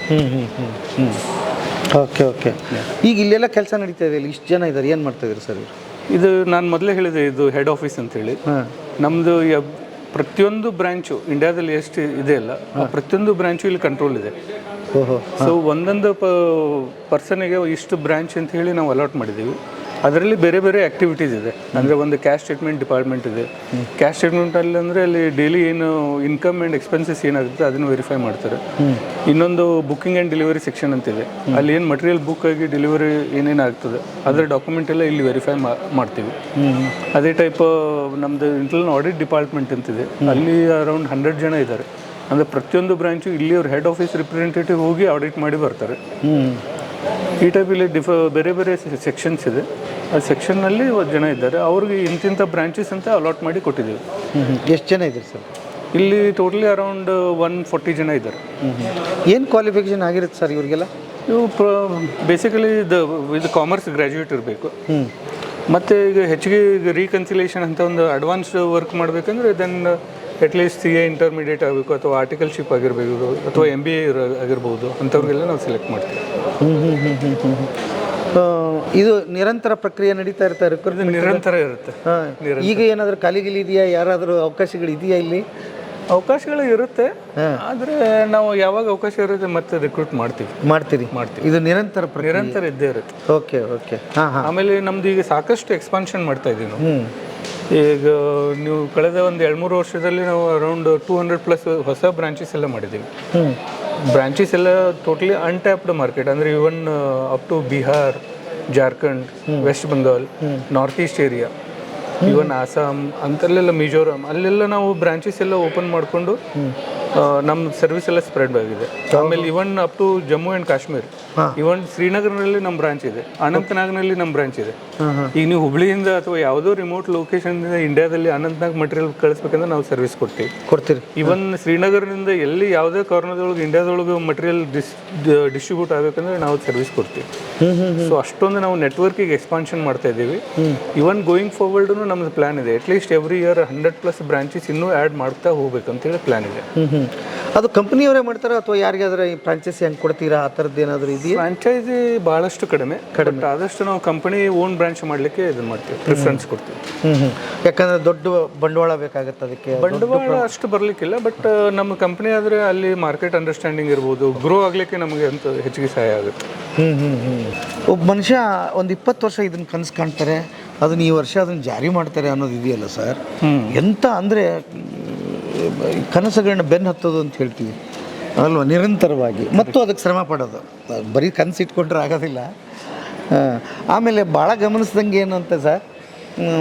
Okay okay. ಈಗ ಇಲ್ಲೆಲ್ಲ ಕೆಲಸ ನಡೀತಾ ಇದೆ ಇಲ್ಲಿ ಇಷ್ಟು ಜನ ಇದ್ದಾರೆ ಏನು ಮಾಡ್ತಾ ಇದ್ದಾರೆ ಸರ್ ಇದು ನಾನು ಮೊದಲೇ ಹೇಳಿದೆ ಇದು ಹೆಡ್ ಆಫೀಸ್ ಅಂತೇಳಿ. ನಮ್ಮದು ಪ್ರತಿಯೊಂದು ಬ್ರಾಂಚು ಇಂಡಿಯಾದಲ್ಲಿ ಎಷ್ಟು ಇದೆ ಅಲ್ಲ ಆ ಪ್ರತಿಯೊಂದು ಬ್ರಾಂಚು ಇಲ್ಲಿ ಕಂಟ್ರೋಲ್ ಇದೆ. ಸೊ ಒಂದೊಂದು ಪರ್ಸನಿಗೆ ಇಷ್ಟು ಬ್ರಾಂಚ್ ಅಂತ ಹೇಳಿ ನಾವು ಅಲಾಟ್ ಮಾಡಿದ್ದೀವಿ. ಅದರಲ್ಲಿ ಬೇರೆ ಬೇರೆ ಆ್ಯಕ್ಟಿವಿಟೀಸ್ ಇದೆ. ಅಂದರೆ ಒಂದು ಕ್ಯಾಶ್ ಸ್ಟೇಟ್ಮೆಂಟ್ ಡಿಪಾರ್ಟ್ಮೆಂಟ್ ಇದೆ. ಕ್ಯಾಶ್ ಸ್ಟೇಟ್ಮೆಂಟಲ್ಲಿ ಅಂದರೆ ಅಲ್ಲಿ ಡೈಲಿ ಏನು ಇನ್ಕಮ್ ಆ್ಯಂಡ್ ಎಕ್ಸ್ಪೆನ್ಸಸ್ ಏನಾಗುತ್ತೆ ಅದನ್ನು ವೆರಿಫೈ ಮಾಡ್ತಾರೆ. ಇನ್ನೊಂದು ಬುಕ್ಕಿಂಗ್ ಆ್ಯಂಡ್ ಡೆಲಿವರಿ ಸೆಕ್ಷನ್ ಅಂತಿದೆ ಅಲ್ಲಿ ಏನು ಮಟೀರಿಯಲ್ ಬುಕ್ ಆಗಿ ಡೆಲಿವರಿ ಏನೇನು ಆಗ್ತದೆ, ಅದರ ಡಾಕ್ಯುಮೆಂಟ್ ಎಲ್ಲ ಇಲ್ಲಿ ವೆರಿಫೈ ಮಾಡ್ತೀವಿ. ಅದೇ ಟೈಪ್ ನಮ್ಮದು ಇಂಟರ್ನಲ್ ಆಡಿಟ್ ಡಿಪಾರ್ಟ್ಮೆಂಟ್ ಅಂತಿದೆ ಅಲ್ಲಿ ಅರೌಂಡ್ ಹಂಡ್ರೆಡ್ ಜನ ಇದ್ದಾರೆ. ಅಂದರೆ ಪ್ರತಿಯೊಂದು ಬ್ರಾಂಚು ಇಲ್ಲಿ ಅವ್ರ ಹೆಡ್ ಆಫೀಸ್ ರಿಪ್ರೆಸೆಂಟೇಟಿವ್ ಹೋಗಿ ಆಡಿಟ್ ಮಾಡಿ ಬರ್ತಾರೆ. ಈ ಟೈಪಲ್ಲಿ ಡಿಫ ಬೇರೆ ಬೇರೆ ಸೆಕ್ಷನ್ಸ್ ಇದೆ. ಆ ಸೆಕ್ಷನ್ನಲ್ಲಿ ಜನ ಇದ್ದಾರೆ. ಅವ್ರಿಗೆ ಇಂತಿಂಥ ಬ್ರಾಂಚಸ್ ಅಂತ ಅಲಾಟ್ ಮಾಡಿ ಕೊಟ್ಟಿದ್ದೀವಿ. ಎಷ್ಟು ಜನ ಇದ್ದಾರೆ ಸರ್? ಇಲ್ಲಿ ಟೋಟಲಿ ಅರೌಂಡ್ ಒನ್ ಫೋರ್ಟಿ ಜನ ಇದ್ದಾರೆ. ಏನು ಕ್ವಾಲಿಫಿಕೇಷನ್ ಆಗಿರುತ್ತೆ ಸರ್ ಇವರಿಗೆಲ್ಲ? ಇವು ಪ್ರ ಬೇಸಿಕಲಿ ದ ಇದು ಕಾಮರ್ಸ್ ಗ್ರ್ಯಾಜುಯೇಟ್ ಇರಬೇಕು. ಮತ್ತು ಈಗ ಹೆಚ್ಚಿಗೆ ಈಗ ರೀಕನ್ಸಿಲೇಷನ್ ಅಂತ ಒಂದು ಅಡ್ವಾನ್ಸ್ ವರ್ಕ್ ಮಾಡಬೇಕಂದ್ರೆ then at least C A intermediate ಆಗಬೇಕು ಅಥವಾ ಆರ್ಟಿಕಲ್ಶಿಪ್ ಆಗಿರಬೇಕು ಅಥವಾ ಎಂ ಬಿ ಎ ಆಗಿರ್ಬೋದು ಅಂಥವ್ರಿಗೆಲ್ಲ ನಾವು ಸೆಲೆಕ್ಟ್ ಮಾಡ್ತೀವಿ. ಇದು ನಿರಂತರ ಪ್ರಕ್ರಿಯೆ ನಡೀತಾ ಇರ್ತಾ ಇರೋ ರಿಕ್ರೂಟ್ಮೆಂಟ್ ನಿರಂತರ ಇರುತ್ತೆ. ಈಗ ಏನಾದರೂ ಖಾಲಿಗಿಲಿ ಇದೆಯಾ? ಯಾರಾದರೂ ಅವಕಾಶಗಳು ಇದೆಯಾ ಇಲ್ಲಿ? ಅವಕಾಶಗಳು ಇರುತ್ತೆ. ಆದರೆ ನಾವು ಯಾವಾಗ ಅವಕಾಶ ಇರುತ್ತೆ ಮತ್ತೆ ರಿಕ್ರೂಟ್ ಮಾಡ್ತೀವಿ. ಮಾಡ್ತೀರಿ. ಮಾಡ್ತೀವಿ. ಇದು ನಿರಂತರ ನಿರಂತರ ಇದ್ದೇ ಇರುತ್ತೆ. Okay okay. ಆಮೇಲೆ ನಮ್ದು ಈಗ ಸಾಕಷ್ಟು ಎಕ್ಸ್ಪಾನ್ಷನ್ ಮಾಡ್ತಾ ಇದ್ದೀವಿ ನಾವು. ಈಗ ನೀವು ಕಳೆದ ಒಂದು ಎರಡು ಮೂರು ವರ್ಷದಲ್ಲಿ ನಾವು ಅರೌಂಡ್ ಟೂ ಹಂಡ್ರೆಡ್ ಪ್ಲಸ್ ಹೊಸ ಬ್ರಾಂಚಸ್ ಎಲ್ಲ ಮಾಡಿದ್ದೀವಿ. ಬ್ರಾಂಚಸ್ ಎಲ್ಲ ಟೋಟಲಿ ಅನ್ಟ್ಯಾಪ್ಡ್ ಮಾರ್ಕೆಟ್ ಅಂದರೆ even up to Bihar Jharkhand West Bengal north east area even Assam ಅಂತಲ್ಲೆಲ್ಲ Mizoram ಅಲ್ಲೆಲ್ಲ ನಾವು ಬ್ರಾಂಚಸ್ ಎಲ್ಲ ಓಪನ್ ಮಾಡಿಕೊಂಡು ನಮ್ಮ ಸರ್ವಿಸ್ ಎಲ್ಲ ಸ್ಪ್ರೆಡ್ ಆಗಿದೆ. ಆಮೇಲೆ even up to Jammu and Kashmir even ಶ್ರೀನಗರ್ನಲ್ಲಿ ನಮ್ಮ ಬ್ರಾಂಚ್ ಇದೆ ಅನಂತನಾಗ್ನಲ್ಲಿ ನಮ್ಮ ಬ್ರಾಂಚ್ ಇದೆ. ಈಗ ನೀವು ಹುಬ್ಳಿಯಿಂದ ಅಥವಾ ಯಾವುದೋ ರಿಮೋಟ್ ಲೊಕೇಶನ್ದಿಂದ ಇಂಡಿಯಾದಲ್ಲಿ ಅನಂತನಾಗ್ ಮಟೀರಿಯಲ್ ಕಳಿಸ್ಬೇಕಂದ್ರೆ ನಾವು ಸರ್ವಿಸ್ ಕೊಡ್ತೀವಿ. ಕೊಡ್ತೀರಿ. ಇವನ್ ಶ್ರೀನಗರ್ನಿಂದ ಎಲ್ಲಿ ಯಾವುದೇ ಕಾರ್ನರ್ದೊಳಗೆ ಇಂಡಿಯಾದೊಳಗೆ ಮಟೀರಿಯಲ್ ಡಿಸ್ ಡಿಸ್ಟ್ರಿಬ್ಯೂಟ್ ಆಗಬೇಕಂದ್ರೆ ನಾವು ಸರ್ವಿಸ್ ಕೊಡ್ತೀವಿ. ಸೊ ಅಷ್ಟೊಂದು ನಾವು ನೆಟ್ವರ್ಕಿಗೆ ಎಕ್ಸ್ಪಾನ್ಷನ್ ಮಾಡ್ತಾ ಇದ್ದೀವಿ. ಇವನ್ ಗೋಯಿಂಗ್ ಫಾರ್ವರ್ಡ್ ನಮ್ದು ಪ್ಲಾನ್ ಇದೆ. At least every year hundred plus branches ಇನ್ನೂ ಆ್ಯಡ್ ಮಾಡ್ತಾ ಹೋಗ್ಬೇಕಂತೇಳಿ ಪ್ಲಾನ್ ಇದೆ. ಅದು ಕಂಪ್ನಿಯವರೇ ಮಾಡ್ತಾರಾ ಅಥವಾ ಯಾರಿಗಾದ್ರೆ ಈ ಫ್ರಾಂಚೈಸಿ ಹೆಂಗ್ ಕೊಡ್ತೀರಾ? ಆ ಥರದ್ದು ಏನಾದರೂ ಇದೆಯಾ? ಫ್ರಾಂಚೈಸಿ ಭಾಳಷ್ಟು ಕಡಿಮೆ. ಕಡಿಮೆ. ಆದಷ್ಟು ನಾವು ಕಂಪನಿ ಓನ್ ಬ್ರಾಂಚ್ ಮಾಡಲಿಕ್ಕೆ ಇದನ್ನ ಮಾಡ್ತೀವಿ. ಪ್ರಿಫರೆನ್ಸ್ ಕೊಡ್ತೀವಿ. ಹ್ಞೂ ಯಾಕಂದರೆ ದೊಡ್ಡ ಬಂಡವಾಳ ಬೇಕಾಗುತ್ತೆ ಅದಕ್ಕೆ. ಬಂಡವಾಳ ಅಷ್ಟು ಬರಲಿಕ್ಕಿಲ್ಲ. ಬಟ್ ನಮ್ಮ ಕಂಪನಿ ಆದರೆ ಅಲ್ಲಿ ಮಾರ್ಕೆಟ್ ಅಂಡರ್ಸ್ಟ್ಯಾಂಡಿಂಗ್ ಇರ್ಬೋದು. ಗ್ರೋ ಆಗಲಿಕ್ಕೆ ನಮಗೆ ಅಂತ ಹೆಚ್ಚಿಗೆ ಸಹಾಯ ಆಗುತ್ತೆ. ಹ್ಞೂ ಹ್ಞೂ ಹ್ಞೂ ಒಬ್ಬ ಮನುಷ್ಯ ಒಂದು ಇಪ್ಪತ್ತು ವರ್ಷ ಇದನ್ನ ಕನಸು ಕಾಣ್ತಾರೆ. ಅದನ್ನ ಈ ವರ್ಷ ಅದನ್ನು ಜಾರಿ ಮಾಡ್ತಾರೆ ಅನ್ನೋದು ಇದೆಯಲ್ಲ ಸರ್? ಎಂತ ಅಂದರೆ ಕನಸುಗಳನ್ನ ಬೆನ್ನು ಹತ್ತೋದು ಅಂತ ಹೇಳ್ತೀವಿ. ಅಲ್ವಾ? ನಿರಂತರವಾಗಿ. ಮತ್ತು ಅದಕ್ಕೆ ಶ್ರಮ ಪಡೋದು. ಬರೀ ಕನಸು ಇಟ್ಕೊಂಡ್ರೆ ಆಗೋದಿಲ್ಲ. ಆಮೇಲೆ ಭಾಳ ಗಮನಿಸ್ದಂಗೆ ಏನು ಅಂತ ಸರ್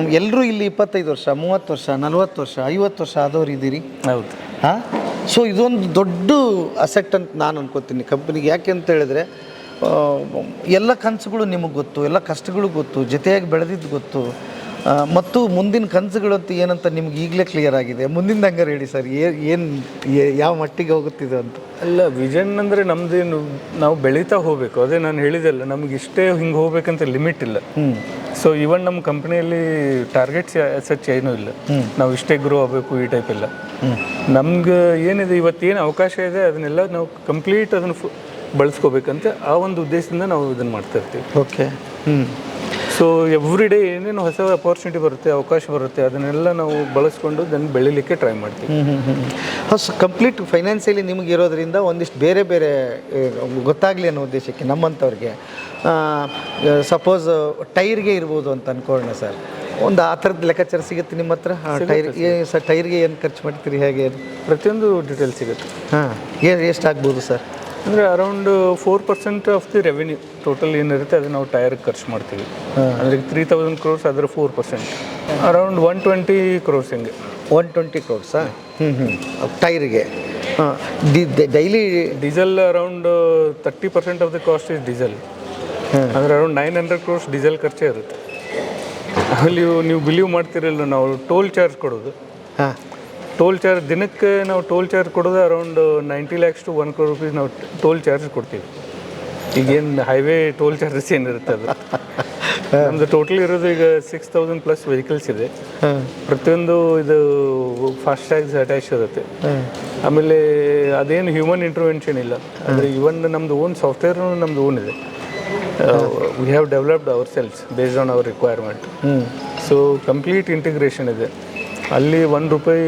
ಎಲ್ಲರೂ ಇಲ್ಲಿ ಇಪ್ಪತ್ತೈದು ವರ್ಷ ಮೂವತ್ತು ವರ್ಷ ನಲ್ವತ್ತು ವರ್ಷ ಐವತ್ತು ವರ್ಷ ಆದವ್ರು ಇದ್ದೀರಿ. ಹೌದು. ಹಾಂ? ಸೊ ಇದೊಂದು ದೊಡ್ಡ ಅಸೆಟ್ ಅಂತ ನಾನು ಅನ್ಕೋತೀನಿ. ಕಂಪ್ನಿಗೆ ಯಾಕೆ ಅಂತ ಹೇಳಿದ್ರೆ ಎಲ್ಲ ಕನಸುಗಳು ನಿಮಗೆ ಗೊತ್ತು ಎಲ್ಲ ಕಷ್ಟಗಳು ಗೊತ್ತು ಜೊತೆಯಾಗಿ ಬೆಳೆದಿದ್ದು ಗೊತ್ತು. ಮತ್ತು ಮುಂದಿನ ಕನಸುಗಳು ಅಂತ ಏನಂತ ನಿಮ್ಗೆ ಈಗಲೇ ಕ್ಲಿಯರ್ ಆಗಿದೆ. ಮುಂದಿನ ಹಂಗಾರೆ ಹೇಳಿ ಸರ್ ಏನು ಯಾವ ಮಟ್ಟಿಗೆ ಹೋಗುತ್ತಿದೆ ಅಂತ? ಅಲ್ಲ ವಿಷನ್ ಅಂದರೆ ನಮ್ಮದೇನು ನಾವು ಬೆಳೀತಾ ಹೋಗಬೇಕು. ಅದೇ ನಾನು ಹೇಳಿದೆಲ್ಲ ನಮ್ಗೆ ಇಷ್ಟೇ ಹಿಂಗೆ ಹೋಗ್ಬೇಕಂತ ಲಿಮಿಟ್ ಇಲ್ಲ. ಸೊ ಇವನ್ ನಮ್ಮ ಕಂಪ್ನಿಯಲ್ಲಿ ಟಾರ್ಗೆಟ್ಸ್ ಸಚ್ ಏನೂ ಇಲ್ಲ. ನಾವು ಇಷ್ಟೇ ಗ್ರೋ ಆಗಬೇಕು ಈ ಟೈಪ್ ಎಲ್ಲ. ನಮ್ಗೆ ಏನಿದೆ ಇವತ್ತೇನು ಅವಕಾಶ ಇದೆ ಅದನ್ನೆಲ್ಲ ನಾವು ಕಂಪ್ಲೀಟ್ ಅದನ್ನು ಫು ಬಳಸ್ಕೋಬೇಕಂತ ಆ ಒಂದು ಉದ್ದೇಶದಿಂದ ನಾವು ಇದನ್ನು ಮಾಡ್ತಾ ಇರ್ತೀವಿ. ಓಕೆ ಹ್ಞೂ ಸೊ ಎವ್ರಿ ಡೇ ಏನೇನು ಹೊಸ ಅಪಾರ್ಚುನಿಟಿ ಬರುತ್ತೆ ಅವಕಾಶ ಬರುತ್ತೆ ಅದನ್ನೆಲ್ಲ ನಾವು ಬಳಸ್ಕೊಂಡು ಅದನ್ನು ಬೆಳಿಲಿಕ್ಕೆ ಟ್ರೈ ಮಾಡ್ತೀವಿ. ಹೊಸ ಕಂಪ್ಲೀಟ್ ಫೈನಾನ್ಸಿಯಲಿ ನಿಮಗೆ ಇರೋದ್ರಿಂದ ಒಂದಿಷ್ಟು ಬೇರೆ ಬೇರೆ ಗೊತ್ತಾಗಲಿ ಅನ್ನೋ ಉದ್ದೇಶಕ್ಕೆ ನಮ್ಮಂಥವ್ರಿಗೆ ಸಪೋಸ್ ಟೈರ್ಗೆ ಇರ್ಬೋದು ಅಂತ ಅನ್ಕೊಳ್ಳೋಣ ಸರ್. ಒಂದು ಆ ಥರದ ಲೆಕ್ಕಾಚಾರ ಸಿಗುತ್ತೆ ನಿಮ್ಮ ಹತ್ರ? Tyre sir. ಟೈರ್ಗೆ ಏನು ಖರ್ಚು ಮಾಡ್ತೀರಿ ಹೇಗೆ? ಪ್ರತಿಯೊಂದು ಡೀಟೇಲ್ ಸಿಗುತ್ತೆ. ಹಾಂ ಏನು ಎಷ್ಟು ಆಗ್ಬೋದು ಸರ್? ಅಂದರೆ around four percent of the revenue total ಏನಿರುತ್ತೆ ಅದು ನಾವು ಟೈರ್ಗೆ ಖರ್ಚು ಮಾಡ್ತೀವಿ. ಅಂದರೆ ತ್ರೀ ತೌಸಂಡ್ ಕ್ರೋರ್ಸ್ ಅದರ four percent around one twenty crores ಹಿಂಗೆ. ಒನ್ ಟ್ವೆಂಟಿ ಕ್ರೋರ್ಸಾ ಹ್ಞೂ ಹ್ಞೂ ಟೈರ್ಗೆ. ಹಾಂ. Daily diesel around thirty percent of the cost is diesel ಅಂದರೆ around nine hundred crores diesel ಖರ್ಚೇ ಇರುತ್ತೆ. ಅಲ್ಲಿ ನೀವು ಬಿಲೀವ್ ಮಾಡ್ತಿರಲ್ಲ ನಾವು ಟೋಲ್ ಚಾರ್ಜ್ ಕೊಡೋದು. ಹಾಂ. ಟೋಲ್ ಚಾರ್ಜ್ ದಿನಕ್ಕೆ ನಾವು ಟೋಲ್ ಚಾರ್ಜ್ ಕೊಡೋದು around ninety lakhs to one crore rupees ನಾವು ಟೋಲ್ ಚಾರ್ಜ್ ಕೊಡ್ತೀವಿ. ಈಗೇನು ಹೈವೇ ಟೋಲ್ ಚಾರ್ಜಸ್ ಏನಿರುತ್ತೆ ಅದು? ನಮ್ಮದು ಟೋಟಲ್ ಇರೋದು ಈಗ ಸಿಕ್ಸ್ ತೌಸಂಡ್ ಪ್ಲಸ್ ವೆಹಿಕಲ್ಸ್ ಇದೆ. ಪ್ರತಿಯೊಂದು ಇದು ಫಾಸ್ಟ್ ಟ್ಯಾಗ್ಸ್ ಅಟ್ಯಾಚ್ ಇರುತ್ತೆ. ಆಮೇಲೆ ಅದೇನು ಹ್ಯೂಮನ್ ಇಂಟರ್ವೆನ್ಷನ್ ಇಲ್ಲ. ಅಂದರೆ ಇವನ್ ನಮ್ಮದು ಓನ್ ಸಾಫ್ಟ್ವೇರ್ ನಮ್ಮದು ಓನ್ ಇದೆ. We have developed ourselves based on our requirement so complete integration ಇದೆ. ಅಲ್ಲಿ ಒಂದು ರೂಪಾಯಿ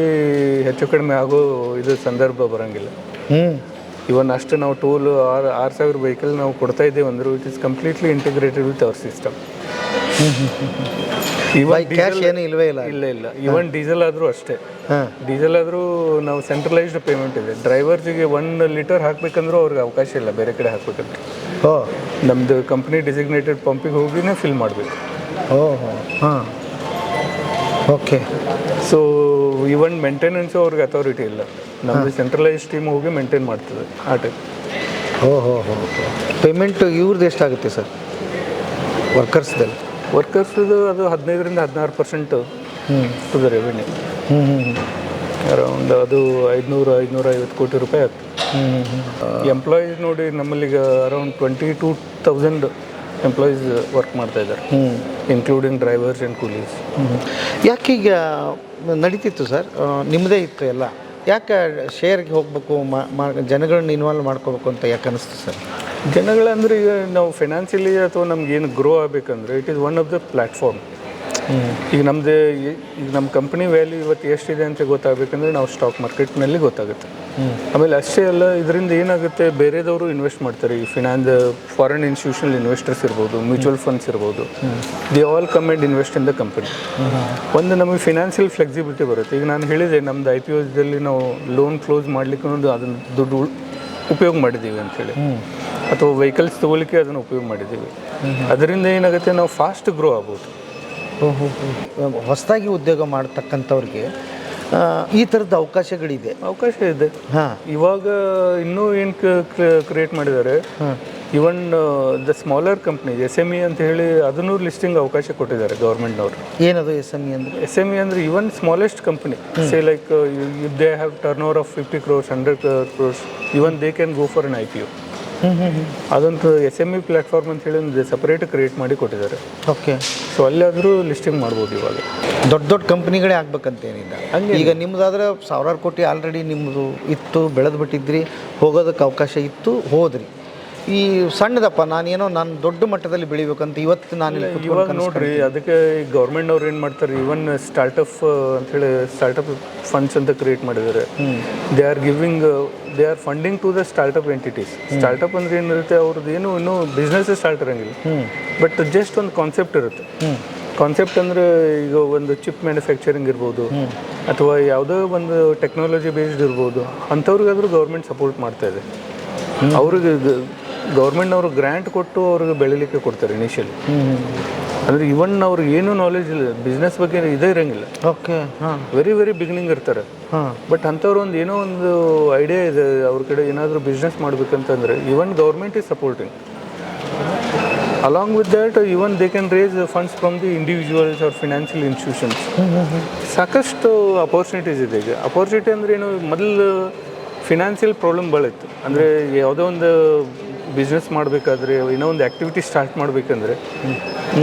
ಹೆಚ್ಚು ಕಡಿಮೆ ಆಗೋ ಇದು ಸಂದರ್ಭ ಬರೋಂಗಿಲ್ಲ. ಹ್ಞೂ ಇವನ್ ಅಷ್ಟು ನಾವು ಟೂಲ್ ಆರು ಆರು ಸಾವಿರ ವೆಹಿಕಲ್ ನಾವು ಕೊಡ್ತಾ ಇದ್ದೇವೆ ಅಂದ್ರೆ it is completely integrated with our system ಇವಾಗ ಕ್ಯಾಶ್ ಏನು ಇಲ್ವೇ ಇಲ್ಲ? ಇಲ್ಲ ಇಲ್ಲ. ಇವನ್ ಡೀಸೆಲ್ ಆದರೂ ಅಷ್ಟೇ. ಹಾಂ. ಡೀಸೆಲ್ ಆದರೂ ನಾವು ಸೆಂಟ್ರಲೈಸ್ಡ್ ಪೇಮೆಂಟ್ ಇದೆ. ಡ್ರೈವರ್ಸಿಗೆ ಒನ್ ಲೀಟರ್ ಹಾಕ್ಬೇಕಂದ್ರೂ ಅವ್ರಿಗೆ ಅವಕಾಶ ಇಲ್ಲ ಬೇರೆ ಕಡೆ ಹಾಕ್ಬೇಕಂದ್ರೆ. ನಮ್ಮದು ಕಂಪ್ನಿ ಡೆಸಿಗ್ನೇಟೆಡ್ ಪಂಪಿಗೆ ಹೋಗಿನೇ ಫಿಲ್ ಮಾಡಬೇಕು. ಓ ಹಾಂ. ಓಕೆ ಸೊ ಈವನ್ ಮೇಂಟೆನೆನ್ಸ್ ಅವ್ರಿಗೆ ಅಥಾರಿಟಿ ಇಲ್ಲ. ನಮ್ಮದು ಸೆಂಟ್ರಲೈಸ್ ಟೀಮ್ ಹೋಗಿ ಮೇಂಟೈನ್ ಮಾಡ್ತದೆ ಆ ಟೈಪ್ ಓ ಹೋ ಹೋ ಪೇಮೆಂಟ್ ಇವ್ರದ್ದು ಎಷ್ಟಾಗುತ್ತೆ ಸರ್? ವರ್ಕರ್ಸ್ದಲ್ಲಿ ವರ್ಕರ್ಸ್ದು ಅದು ಹದಿನೈದರಿಂದ ಹದಿನಾರು ಪರ್ಸೆಂಟ್ ಟು ದ ರೆವೆನ್ಯೂ ಹ್ಞೂ ಹ್ಞೂ ಅರೌಂಡ್ ಅದು ಐದುನೂರು ಐದುನೂರ ಐವತ್ತು ಕೋಟಿ ರೂಪಾಯಿ ಆಗ್ತದೆ ಎಂಪ್ಲಾಯೀಸ್ ನೋಡಿ ನಮ್ಮಲ್ಲಿಗ around twenty two thousand employees work ಮಾಡ್ತಾ ಇದ್ದಾರೆ. ಇನ್ಕ್ಲೂಡಿಂಗ್ ಡ್ರೈವರ್ಸ್ ಆ್ಯಂಡ್ ಕೂಲೀಸ್ ಯಾಕೀಗ ನಡೀತಿತ್ತು ಸರ್? ನಿಮ್ಮದೇ ಇತ್ತು ಎಲ್ಲ. ಯಾಕೆ ಶೇರ್ಗೆ ಹೋಗಬೇಕು ಮಾ ಜನಗಳನ್ನ ಇನ್ವಾಲ್ವ್ ಮಾಡ್ಕೋಬೇಕು ಅಂತ ಯಾಕೆ ಅನಿಸ್ತು ಸರ್? ಜನಗಳಂದ್ರೆ ಈಗ ನಾವು ಫೈನಾನ್ಷಿಯಲಿ ಅಥವಾ ನಮ್ಗೆ ಏನು ಗ್ರೋ ಆಗಬೇಕಂದ್ರೆ it is one of the platform ಈಗ ನಮ್ಮದೇ ಈಗ ನಮ್ಮ ಕಂಪ್ನಿ ವ್ಯಾಲ್ಯೂ ಇವತ್ತು ಎಷ್ಟಿದೆ ಅಂತ ಗೊತ್ತಾಗಬೇಕಂದ್ರೆ ನಾವು ಸ್ಟಾಕ್ ಮಾರ್ಕೆಟ್ನಲ್ಲಿ ಗೊತ್ತಾಗುತ್ತೆ. ಆಮೇಲೆ ಅಷ್ಟೇ ಅಲ್ಲ, ಇದರಿಂದ ಏನಾಗುತ್ತೆ, ಬೇರೆದವರು ಇನ್ವೆಸ್ಟ್ ಮಾಡ್ತಾರೆ. ಈ ಫಿನಾನ್ಸ್ ಫಾರಿನ್ ಇನ್ಸ್ಟಿಟ್ಯೂಷನಲ್ ಇನ್ವೆಸ್ಟರ್ಸ್ ಇರ್ಬೋದು ಮ್ಯೂಚುವಲ್ ಫಂಡ್ಸ್ ಇರ್ಬೋದು. The all come and invest in the company ಒಂದು ನಮಗೆ ಫಿನಾನ್ಷಿಯಲ್ ಫ್ಲೆಕ್ಸಿಬಿಲಿಟಿ ಬರುತ್ತೆ. ಈಗ ನಾನು ಹೇಳಿದೆ, ನಮ್ದು ಐ ಪಿ ಓದಲ್ಲಿ ನಾವು ಲೋನ್ ಕ್ಲೋಸ್ ಮಾಡಲಿಕ್ಕೆ ಅದನ್ನು ದುಡ್ಡು ಉಪಯೋಗ ಮಾಡಿದ್ದೀವಿ ಅಂಥೇಳಿ ಅಥವಾ ವೆಹಿಕಲ್ಸ್ ತೊಗೊಲಿಕ್ಕೆ ಅದನ್ನು ಉಪಯೋಗ ಮಾಡಿದ್ದೀವಿ. ಅದರಿಂದ ಏನಾಗುತ್ತೆ, ನಾವು ಫಾಸ್ಟ್ ಗ್ರೋ ಆಗ್ಬೋದು. ಹೊಸದಾಗಿ ಉದ್ಯೋಗ ಮಾಡ್ತಕ್ಕಂಥವ್ರಿಗೆ ಈ ಥರದ ಅವಕಾಶಗಳಿದೆ. ಅವಕಾಶ ಇದೆ. ಹಾಂ. ಇವಾಗ ಇನ್ನೂ ಏನು ಕ್ರಿಯೇಟ್ ಮಾಡಿದ್ದಾರೆ even the smaller company S M E ಅಂತ ಹೇಳಿ ಅದನ್ನು ಲಿಸ್ಟಿಂಗ್ ಅವಕಾಶ ಕೊಟ್ಟಿದ್ದಾರೆ ಗೌರ್ಮೆಂಟ್ನವರು ಏನದು ಎಸ್ ಎಂ ಇ ಅಂದರೆ? ಎಸ್ ಎಂ ಇ ಅಂದರೆ even smallest company say like if they have turnover of fifty crores hundred crores even they can go for N I P U ಅದೊಂದು ಎಸ್ ಎಂ ಇ ಪ್ಲಾಟ್ಫಾರ್ಮ್ ಅಂತ ಹೇಳಿ ಒಂದು separate create ಮಾಡಿ ಕೊಟ್ಟಿದ್ದಾರೆ. Okay so ಅಲ್ಲಾದರೂ listing ಮಾಡ್ಬೋದು ಇವಾಗ. ದೊಡ್ಡ ದೊಡ್ಡ ಕಂಪ್ನಿಗಳೇ ಆಗ್ಬೇಕಂತೇನಿಲ್ಲ. ಈಗ ನಿಮ್ಮದಾದ್ರೆ ಸಾವಿರಾರು ಕೋಟಿ ಆಲ್ರೆಡಿ ನಿಮ್ಮದು ಇತ್ತು ಬೆಳೆದು ಬಿಟ್ಟಿದ್ರಿ ಹೋಗೋದಕ್ಕೆ ಅವಕಾಶ ಇತ್ತು ಹೋದ್ರಿ. ಈ ಸಣ್ಣದಪ್ಪ ನಾನೇನೋ ನಾನು ದೊಡ್ಡ ಮಟ್ಟದಲ್ಲಿ ಬೆಳಿಬೇಕಂತ ಇವತ್ತು ನಾನು ಇವಾಗ ನೋಡ್ರಿ ಅದಕ್ಕೆ ಗೌರ್ಮೆಂಟ್ನವ್ರು ಏನು ಮಾಡ್ತಾರೆ ಇವನ್ ಸ್ಟಾರ್ಟಪ್ ಅಂತೇಳಿ ಸ್ಟಾರ್ಟಪ್ ಫಂಡ್ಸ್ ಅಂತ ಕ್ರಿಯೇಟ್ ಮಾಡಿದ್ದಾರೆ. They are giving they are funding to the startup entities startup ಅಂದ್ರೆ ಏನಿರುತ್ತೆ ಅವ್ರದ್ದು ಏನು ಇನ್ನೂ ಬಿಸ್ನೆಸ್ ಸ್ಟಾರ್ಟ್ ಇರೋಂಗಿಲ್ಲ. ಬಟ್ ಜಸ್ಟ್ ಒಂದು ಕಾನ್ಸೆಪ್ಟ್ ಇರುತ್ತೆ. ಕಾನ್ಸೆಪ್ಟ್ ಅಂದ್ರೆ ಈಗ ಒಂದು ಚಿಪ್ ಮ್ಯಾನುಫ್ಯಾಕ್ಚರಿಂಗ್ ಇರ್ಬೋದು ಅಥವಾ ಯಾವುದೋ ಒಂದು ಟೆಕ್ನಾಲಜಿ ಬೇಸ್ಡ್ ಇರ್ಬೋದು ಅಂಥವ್ರಿಗಾದ್ರೂ ಗೌರ್ಮೆಂಟ್ ಸಪೋರ್ಟ್ ಮಾಡ್ತಾ ಇದೆ. ಅವ್ರಿಗೆ ಗೌರ್ಮೆಂಟ್ನವರು ಗ್ರ್ಯಾಂಟ್ ಕೊಟ್ಟು ಅವ್ರಿಗೆ ಬೆಳಿಲಿಕ್ಕೆ ಕೊಡ್ತಾರೆ ಇನಿಷಿಯಲಿ ಅಂದ್ರೆ ಇವನ್ ಅವ್ರಿಗೆ ಏನೂ ನಾಲೆಜ್ ಇಲ್ಲ ಬಿಸ್ನೆಸ್ ಬಗ್ಗೆ ಇದೇ ಇರಂಗಿಲ್ಲ. ಓಕೆ ಹಾಂ. ವೆರಿ ವೆರಿ ಬಿಗಿನಿಂಗ್ ಇರ್ತಾರೆ. ಬಟ್ ಅಂಥವ್ರು ಒಂದು ಏನೋ ಒಂದು ಐಡಿಯಾ ಇದೆ ಅವ್ರ ಕಡೆ ಏನಾದರೂ business ಮಾಡ್ಬೇಕಂತಂದ್ರೆ even government is supporting along with that even they can raise funds from the individuals or financial institutions ಸಾಕಷ್ಟು ಅಪರ್ಚುನಿಟೀಸ್ ಇದೆ ಈಗ. ಅಪರ್ಚುನಿಟಿ ಅಂದ್ರೆ ಏನು ಮೊದಲು ಫಿನಾನ್ಷಿಯಲ್ ಪ್ರಾಬ್ಲಮ್ ಭಾಳ ಇತ್ತು ಅಂದರೆ ಯಾವುದೋ ಒಂದು ಬಿಸ್ನೆಸ್ ಮಾಡಬೇಕಾದ್ರೆ ಏನೋ ಒಂದು ಆ್ಯಕ್ಟಿವಿಟಿ ಸ್ಟಾರ್ಟ್ ಮಾಡಬೇಕಂದ್ರೆ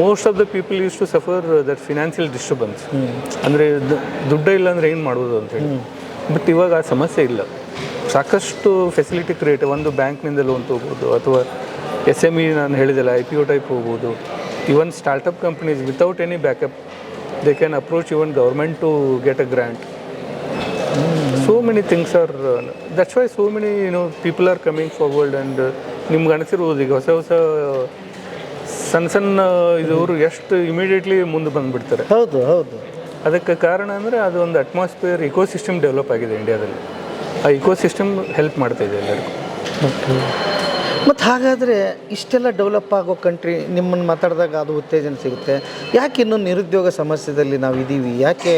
most of the people use to suffer that financial disturbance ಅಂದರೆ ದುಡ್ಡ ಇಲ್ಲ ಅಂದರೆ ಏನು ಮಾಡ್ಬೋದು ಅಂತೇಳಿ ಬಟ್ ಇವಾಗ ಆ ಸಮಸ್ಯೆ ಇಲ್ಲ. ಸಾಕಷ್ಟು ಫೆಸಿಲಿಟಿ ಕ್ರಿಯೇಟ್ ಒಂದು ಬ್ಯಾಂಕ್ನಿಂದ ಲೋನ್ ತೊಗೋಬೋದು, ಅಥವಾ ಎಸ್ ಎಂ ಇ ನಾನು ಹೇಳಿದೆಲ್ಲ ಐ ಪಿ ಒ ಟೈಪ್ ಹೋಗ್ಬೋದು. Even startup companies without any backup they can approach even government to get a grant so many things are that's why so many you know people are coming forward and ನಿಮ್ಗೆ ಅನಿಸಿರ್ಬೋದು ಈಗ ಹೊಸ ಹೊಸ ಸಣ್ಣ ಸಣ್ಣ ಇದವರು ಎಷ್ಟು immediately ಮುಂದೆ ಬಂದುಬಿಡ್ತಾರೆ. ಹೌದು ಹೌದು. ಅದಕ್ಕೆ ಕಾರಣ ಅಂದರೆ ಅದು ಒಂದು ಅಟ್ಮಾಸ್ಫಿಯರ್ ಇಕೋಸಿಸ್ಟಮ್ ಡೆವಲಪ್ ಆಗಿದೆ ಇಂಡಿಯಾದಲ್ಲಿ ಆ ಇಕೋಸಿಸ್ಟಮ್ ಹೆಲ್ಪ್ ಮಾಡ್ತಾ ಇದೆ ಎಲ್ಲರಿಗೂ. ಮತ್ತು ಹಾಗಾದರೆ ಇಷ್ಟೆಲ್ಲ ಡೆವಲಪ್ ಆಗೋ ಕಂಟ್ರಿ ನಿಮ್ಮನ್ನು ಮಾತಾಡಿದಾಗ ಅದು ಉತ್ತೇಜನ ಸಿಗುತ್ತೆ. ಯಾಕೆ ಇನ್ನೂ ನಿರುದ್ಯೋಗ ಸಮಸ್ಯೆದಲ್ಲಿ ನಾವು ಇದ್ದೀವಿ ಯಾಕೆ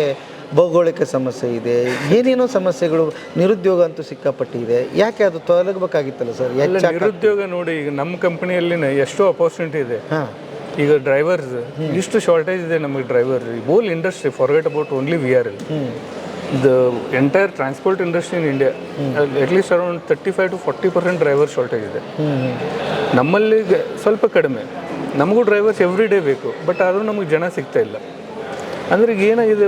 ಭೌಗೋಳಿಕ ಸಮಸ್ಯೆ ಇದೆ ಏನೇನೋ ಸಮಸ್ಯೆಗಳು ನಿರುದ್ಯೋಗ ಅಂತೂ ಸಿಕ್ಕಾಪಟ್ಟಿದೆ. ಯಾಕೆ ಅದು ತೊಲಗಬೇಕಾಗಿತ್ತಲ್ಲ ಸರ್? ಎಲ್ಲ ನಿರುದ್ಯೋಗ ನೋಡಿ ಈಗ ನಮ್ಮ ಕಂಪ್ನಿಯಲ್ಲಿ ಎಷ್ಟೋ ಅಪರ್ಚುನಿಟಿ ಇದೆ. ಈಗ ಡ್ರೈವರ್ಸ್ ಇಷ್ಟು ಶಾರ್ಟೇಜ್ ಇದೆ ನಮಗೆ driver whole industry forget about only V R L the entire transport industry in India at least around thirty five to forty percent driver shortage ಇದೆ. ನಮ್ಮಲ್ಲಿ ಸ್ವಲ್ಪ ಕಡಿಮೆ. ನಮಗೂ ಡ್ರೈವರ್ಸ್ ಎವ್ರಿ ಡೇ ಬೇಕು ಬಟ್ ಆದರೂ ನಮಗೆ ಜನ ಸಿಗ್ತಾ ಇಲ್ಲ. ಅಂದ್ರೆ ಈಗ ಏನಾಗಿದೆ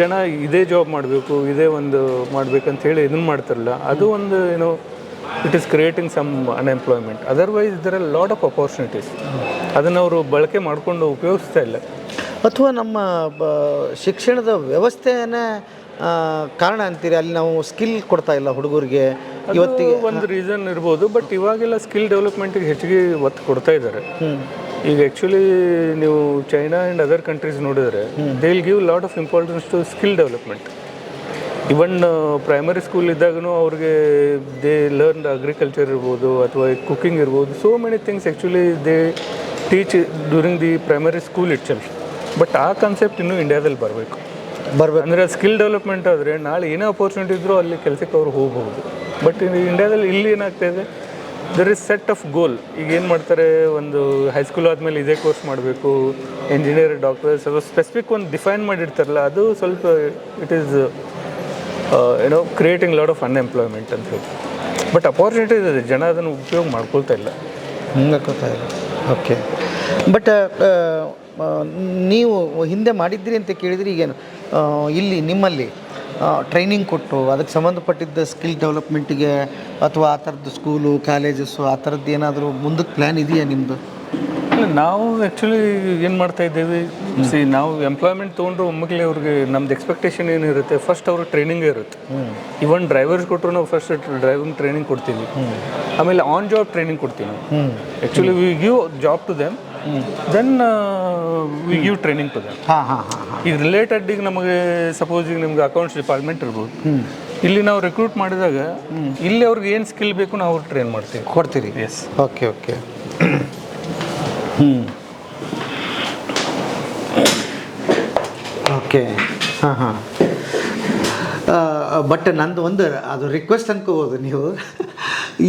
ಜನ ಇದೇ ಜಾಬ್ ಮಾಡಬೇಕು ಇದೇ ಒಂದು ಮಾಡ್ಬೇಕಂತ ಹೇಳಿ ಇದನ್ನ ಮಾಡ್ತಾರಲ್ಲ ಅದು ಒಂದು ಏನೋ it is creating some unemployment otherwise there are lot of opportunities ಅದನ್ನು ಅವರು ಬಳಕೆ ಮಾಡಿಕೊಂಡು ಉಪಯೋಗಿಸ್ತಾ ಇಲ್ಲ. ಅಥವಾ ನಮ್ಮ ಬ ಶಿಕ್ಷಣದ ವ್ಯವಸ್ಥೆಯೇ ಕಾರಣ ಅಂತೀರಿ? ಅಲ್ಲಿ ನಾವು ಸ್ಕಿಲ್ ಕೊಡ್ತಾ ಇಲ್ಲ ಹುಡುಗರಿಗೆ. ಇವತ್ತಿಗೆ ಒಂದು ರೀಸನ್ ಇರ್ಬೋದು ಬಟ್ ಇವಾಗೆಲ್ಲ ಸ್ಕಿಲ್ ಡೆವಲಪ್ಮೆಂಟಿಗೆ ಹೆಚ್ಚಿಗೆ ಒತ್ತು ಕೊಡ್ತಾ ಇದ್ದಾರೆ. ಈಗ ಆ್ಯಕ್ಚುಲಿ ನೀವು ಚೈನಾ ಆ್ಯಂಡ್ ಅದರ್ ಕಂಟ್ರೀಸ್ ನೋಡಿದರೆ they will give lot of importance to skill development even primary school ಇದ್ದಾಗೂ ಅವ್ರಿಗೆ ದೇ ಲರ್ನ್ ಅಗ್ರಿಕಲ್ಚರ್ ಇರ್ಬೋದು ಅಥವಾ ಕುಕ್ಕಿಂಗ್ ಇರ್ಬೋದು so many things actually they teach during the primary school itself but ಆ concept ಇನ್ನೂ ಇಂಡಿಯಾದಲ್ಲಿ ಬರಬೇಕು. ಬರಬೇಕು. ಅಂದರೆ ಸ್ಕಿಲ್ ಡೆವಲಪ್ಮೆಂಟ್ ಆದರೆ ನಾಳೆ ಏನೇ ಅಪರ್ಚುನಿಟಿ ಇದ್ದರೂ ಅಲ್ಲಿ ಕೆಲಸಕ್ಕೆ ಅವ್ರು ಹೋಗ್ಬೋದು. ಬಟ್ ಇಂಡಿಯಾದಲ್ಲಿ ಇಲ್ಲಿ ಏನಾಗ್ತಾ ಇದೆ? There is set of goal ಈಗ ಏನು ಮಾಡ್ತಾರೆ? ಒಂದು ಹೈಸ್ಕೂಲ್ ಆದಮೇಲೆ ಇದೇ ಕೋರ್ಸ್ ಮಾಡಬೇಕು. ಇಂಜಿನಿಯರ್ ಡಾಕ್ಟರ್ ಸ್ವಲ್ಪ ಸ್ಪೆಸಿಫಿಕ್ ಒಂದು ಡಿಫೈನ್ ಮಾಡಿರ್ತಾರಲ್ಲ ಅದು ಸ್ವಲ್ಪ ಇಟ್ ಈಸ್ ಏನೋ ಕ್ರಿಯೇಟಿಂಗ್ ಲಾಟ್ ಆಫ್ ಅನ್ಎಂಪ್ಲಾಯ್ಮೆಂಟ್ ಅಂತ ಹೇಳಿ. ಬಟ್ ಅಪಾರ್ಚುನಿಟಿ ಇದೆ ಜನ ಅದನ್ನು ಉಪಯೋಗ ಮಾಡ್ಕೊಳ್ತಾ ಇಲ್ಲ. ಹಿಂಗೆ ಇಲ್ಲ. ಓಕೆ ಬಟ್ ನೀವು ಹಿಂದೆ ಮಾಡಿದ್ರಿ ಅಂತ ಕೇಳಿದ್ರಿ ಈಗೇನು? ಆ, ಇಲ್ಲಿ ನಿಮ್ಮಲ್ಲಿ? ಟ್ರೈನಿಂಗ್ ಕೊಟ್ಟು ಅದಕ್ಕೆ ಸಂಬಂಧಪಟ್ಟಿದ್ದ ಸ್ಕಿಲ್ ಡೆವಲಪ್ಮೆಂಟಿಗೆ ಅಥವಾ ಆ ಥರದ್ದು ಸ್ಕೂಲು ಕಾಲೇಜಸ್ಸು ಆ ಥರದ್ದು ಏನಾದರೂ ಮುಂದಕ್ಕೆ ಪ್ಲ್ಯಾನ್ ಇದೆಯಾ ನಿಮ್ಮದು ಇಲ್ಲ ನಾವು ಆ್ಯಕ್ಚುಲಿ ಏನು ಮಾಡ್ತಾ ಇದ್ದೇವೆ? ಸಿ ನಾವು ಎಂಪ್ಲಾಯ್ಮೆಂಟ್ ತೊಗೊಂಡ್ರು ಒಮ್ಮಕ್ಲೆ ಅವ್ರಿಗೆ ನಮ್ದು ಎಕ್ಸ್ಪೆಕ್ಟೇಷನ್ ಏನಿರುತ್ತೆ ಫಸ್ಟ್ ಅವ್ರ ಟ್ರೈನಿಂಗೇ ಇರುತ್ತೆ. ಇವನ್ ಡ್ರೈವರ್ಸ್ ಕೊಟ್ಟರು ನಾವು ಫಸ್ಟ್ ಡ್ರೈವಿಂಗ್ ಟ್ರೈನಿಂಗ್ ಕೊಡ್ತೀವಿ. ಆಮೇಲೆ ಆನ್ ಜಾಬ್ ಟ್ರೈನಿಂಗ್ ಕೊಡ್ತೀವಿ ನಾವು. Actually we give job to them then we give training to them ಹಾಂ ಹಾಂ ಹಾಂ ಈಗ ರಿಲೇಟೆಡ್ ಈಗ ನಮಗೆ ಸಪೋಸ್ ಈಗ ನಿಮ್ಗೆ ಅಕೌಂಟ್ಸ್ ಡಿಪಾರ್ಟ್ಮೆಂಟ್ ಇರ್ಬೋದು. ಇಲ್ಲಿ ನಾವು ರಿಕ್ರೂಟ್ ಮಾಡಿದಾಗ ಇಲ್ಲಿ ಅವ್ರಿಗೆ ಏನು ಸ್ಕಿಲ್ ಬೇಕು ನಾವು ಅವ್ರಿಗೆ ಟ್ರೈನ್ ಮಾಡ್ತೀವಿ. ಕೊಡ್ತೀರಿ? ಎಸ್ ಓಕೆ ಓಕೆ ಹ್ಞೂ ಓಕೆ ಹಾಂ ಹಾಂ. ಬಟ್ ನಂದು ಒಂದು ಅದು ರಿಕ್ವೆಸ್ಟ್ ಅನ್ಕೋಬೋದು ನೀವು.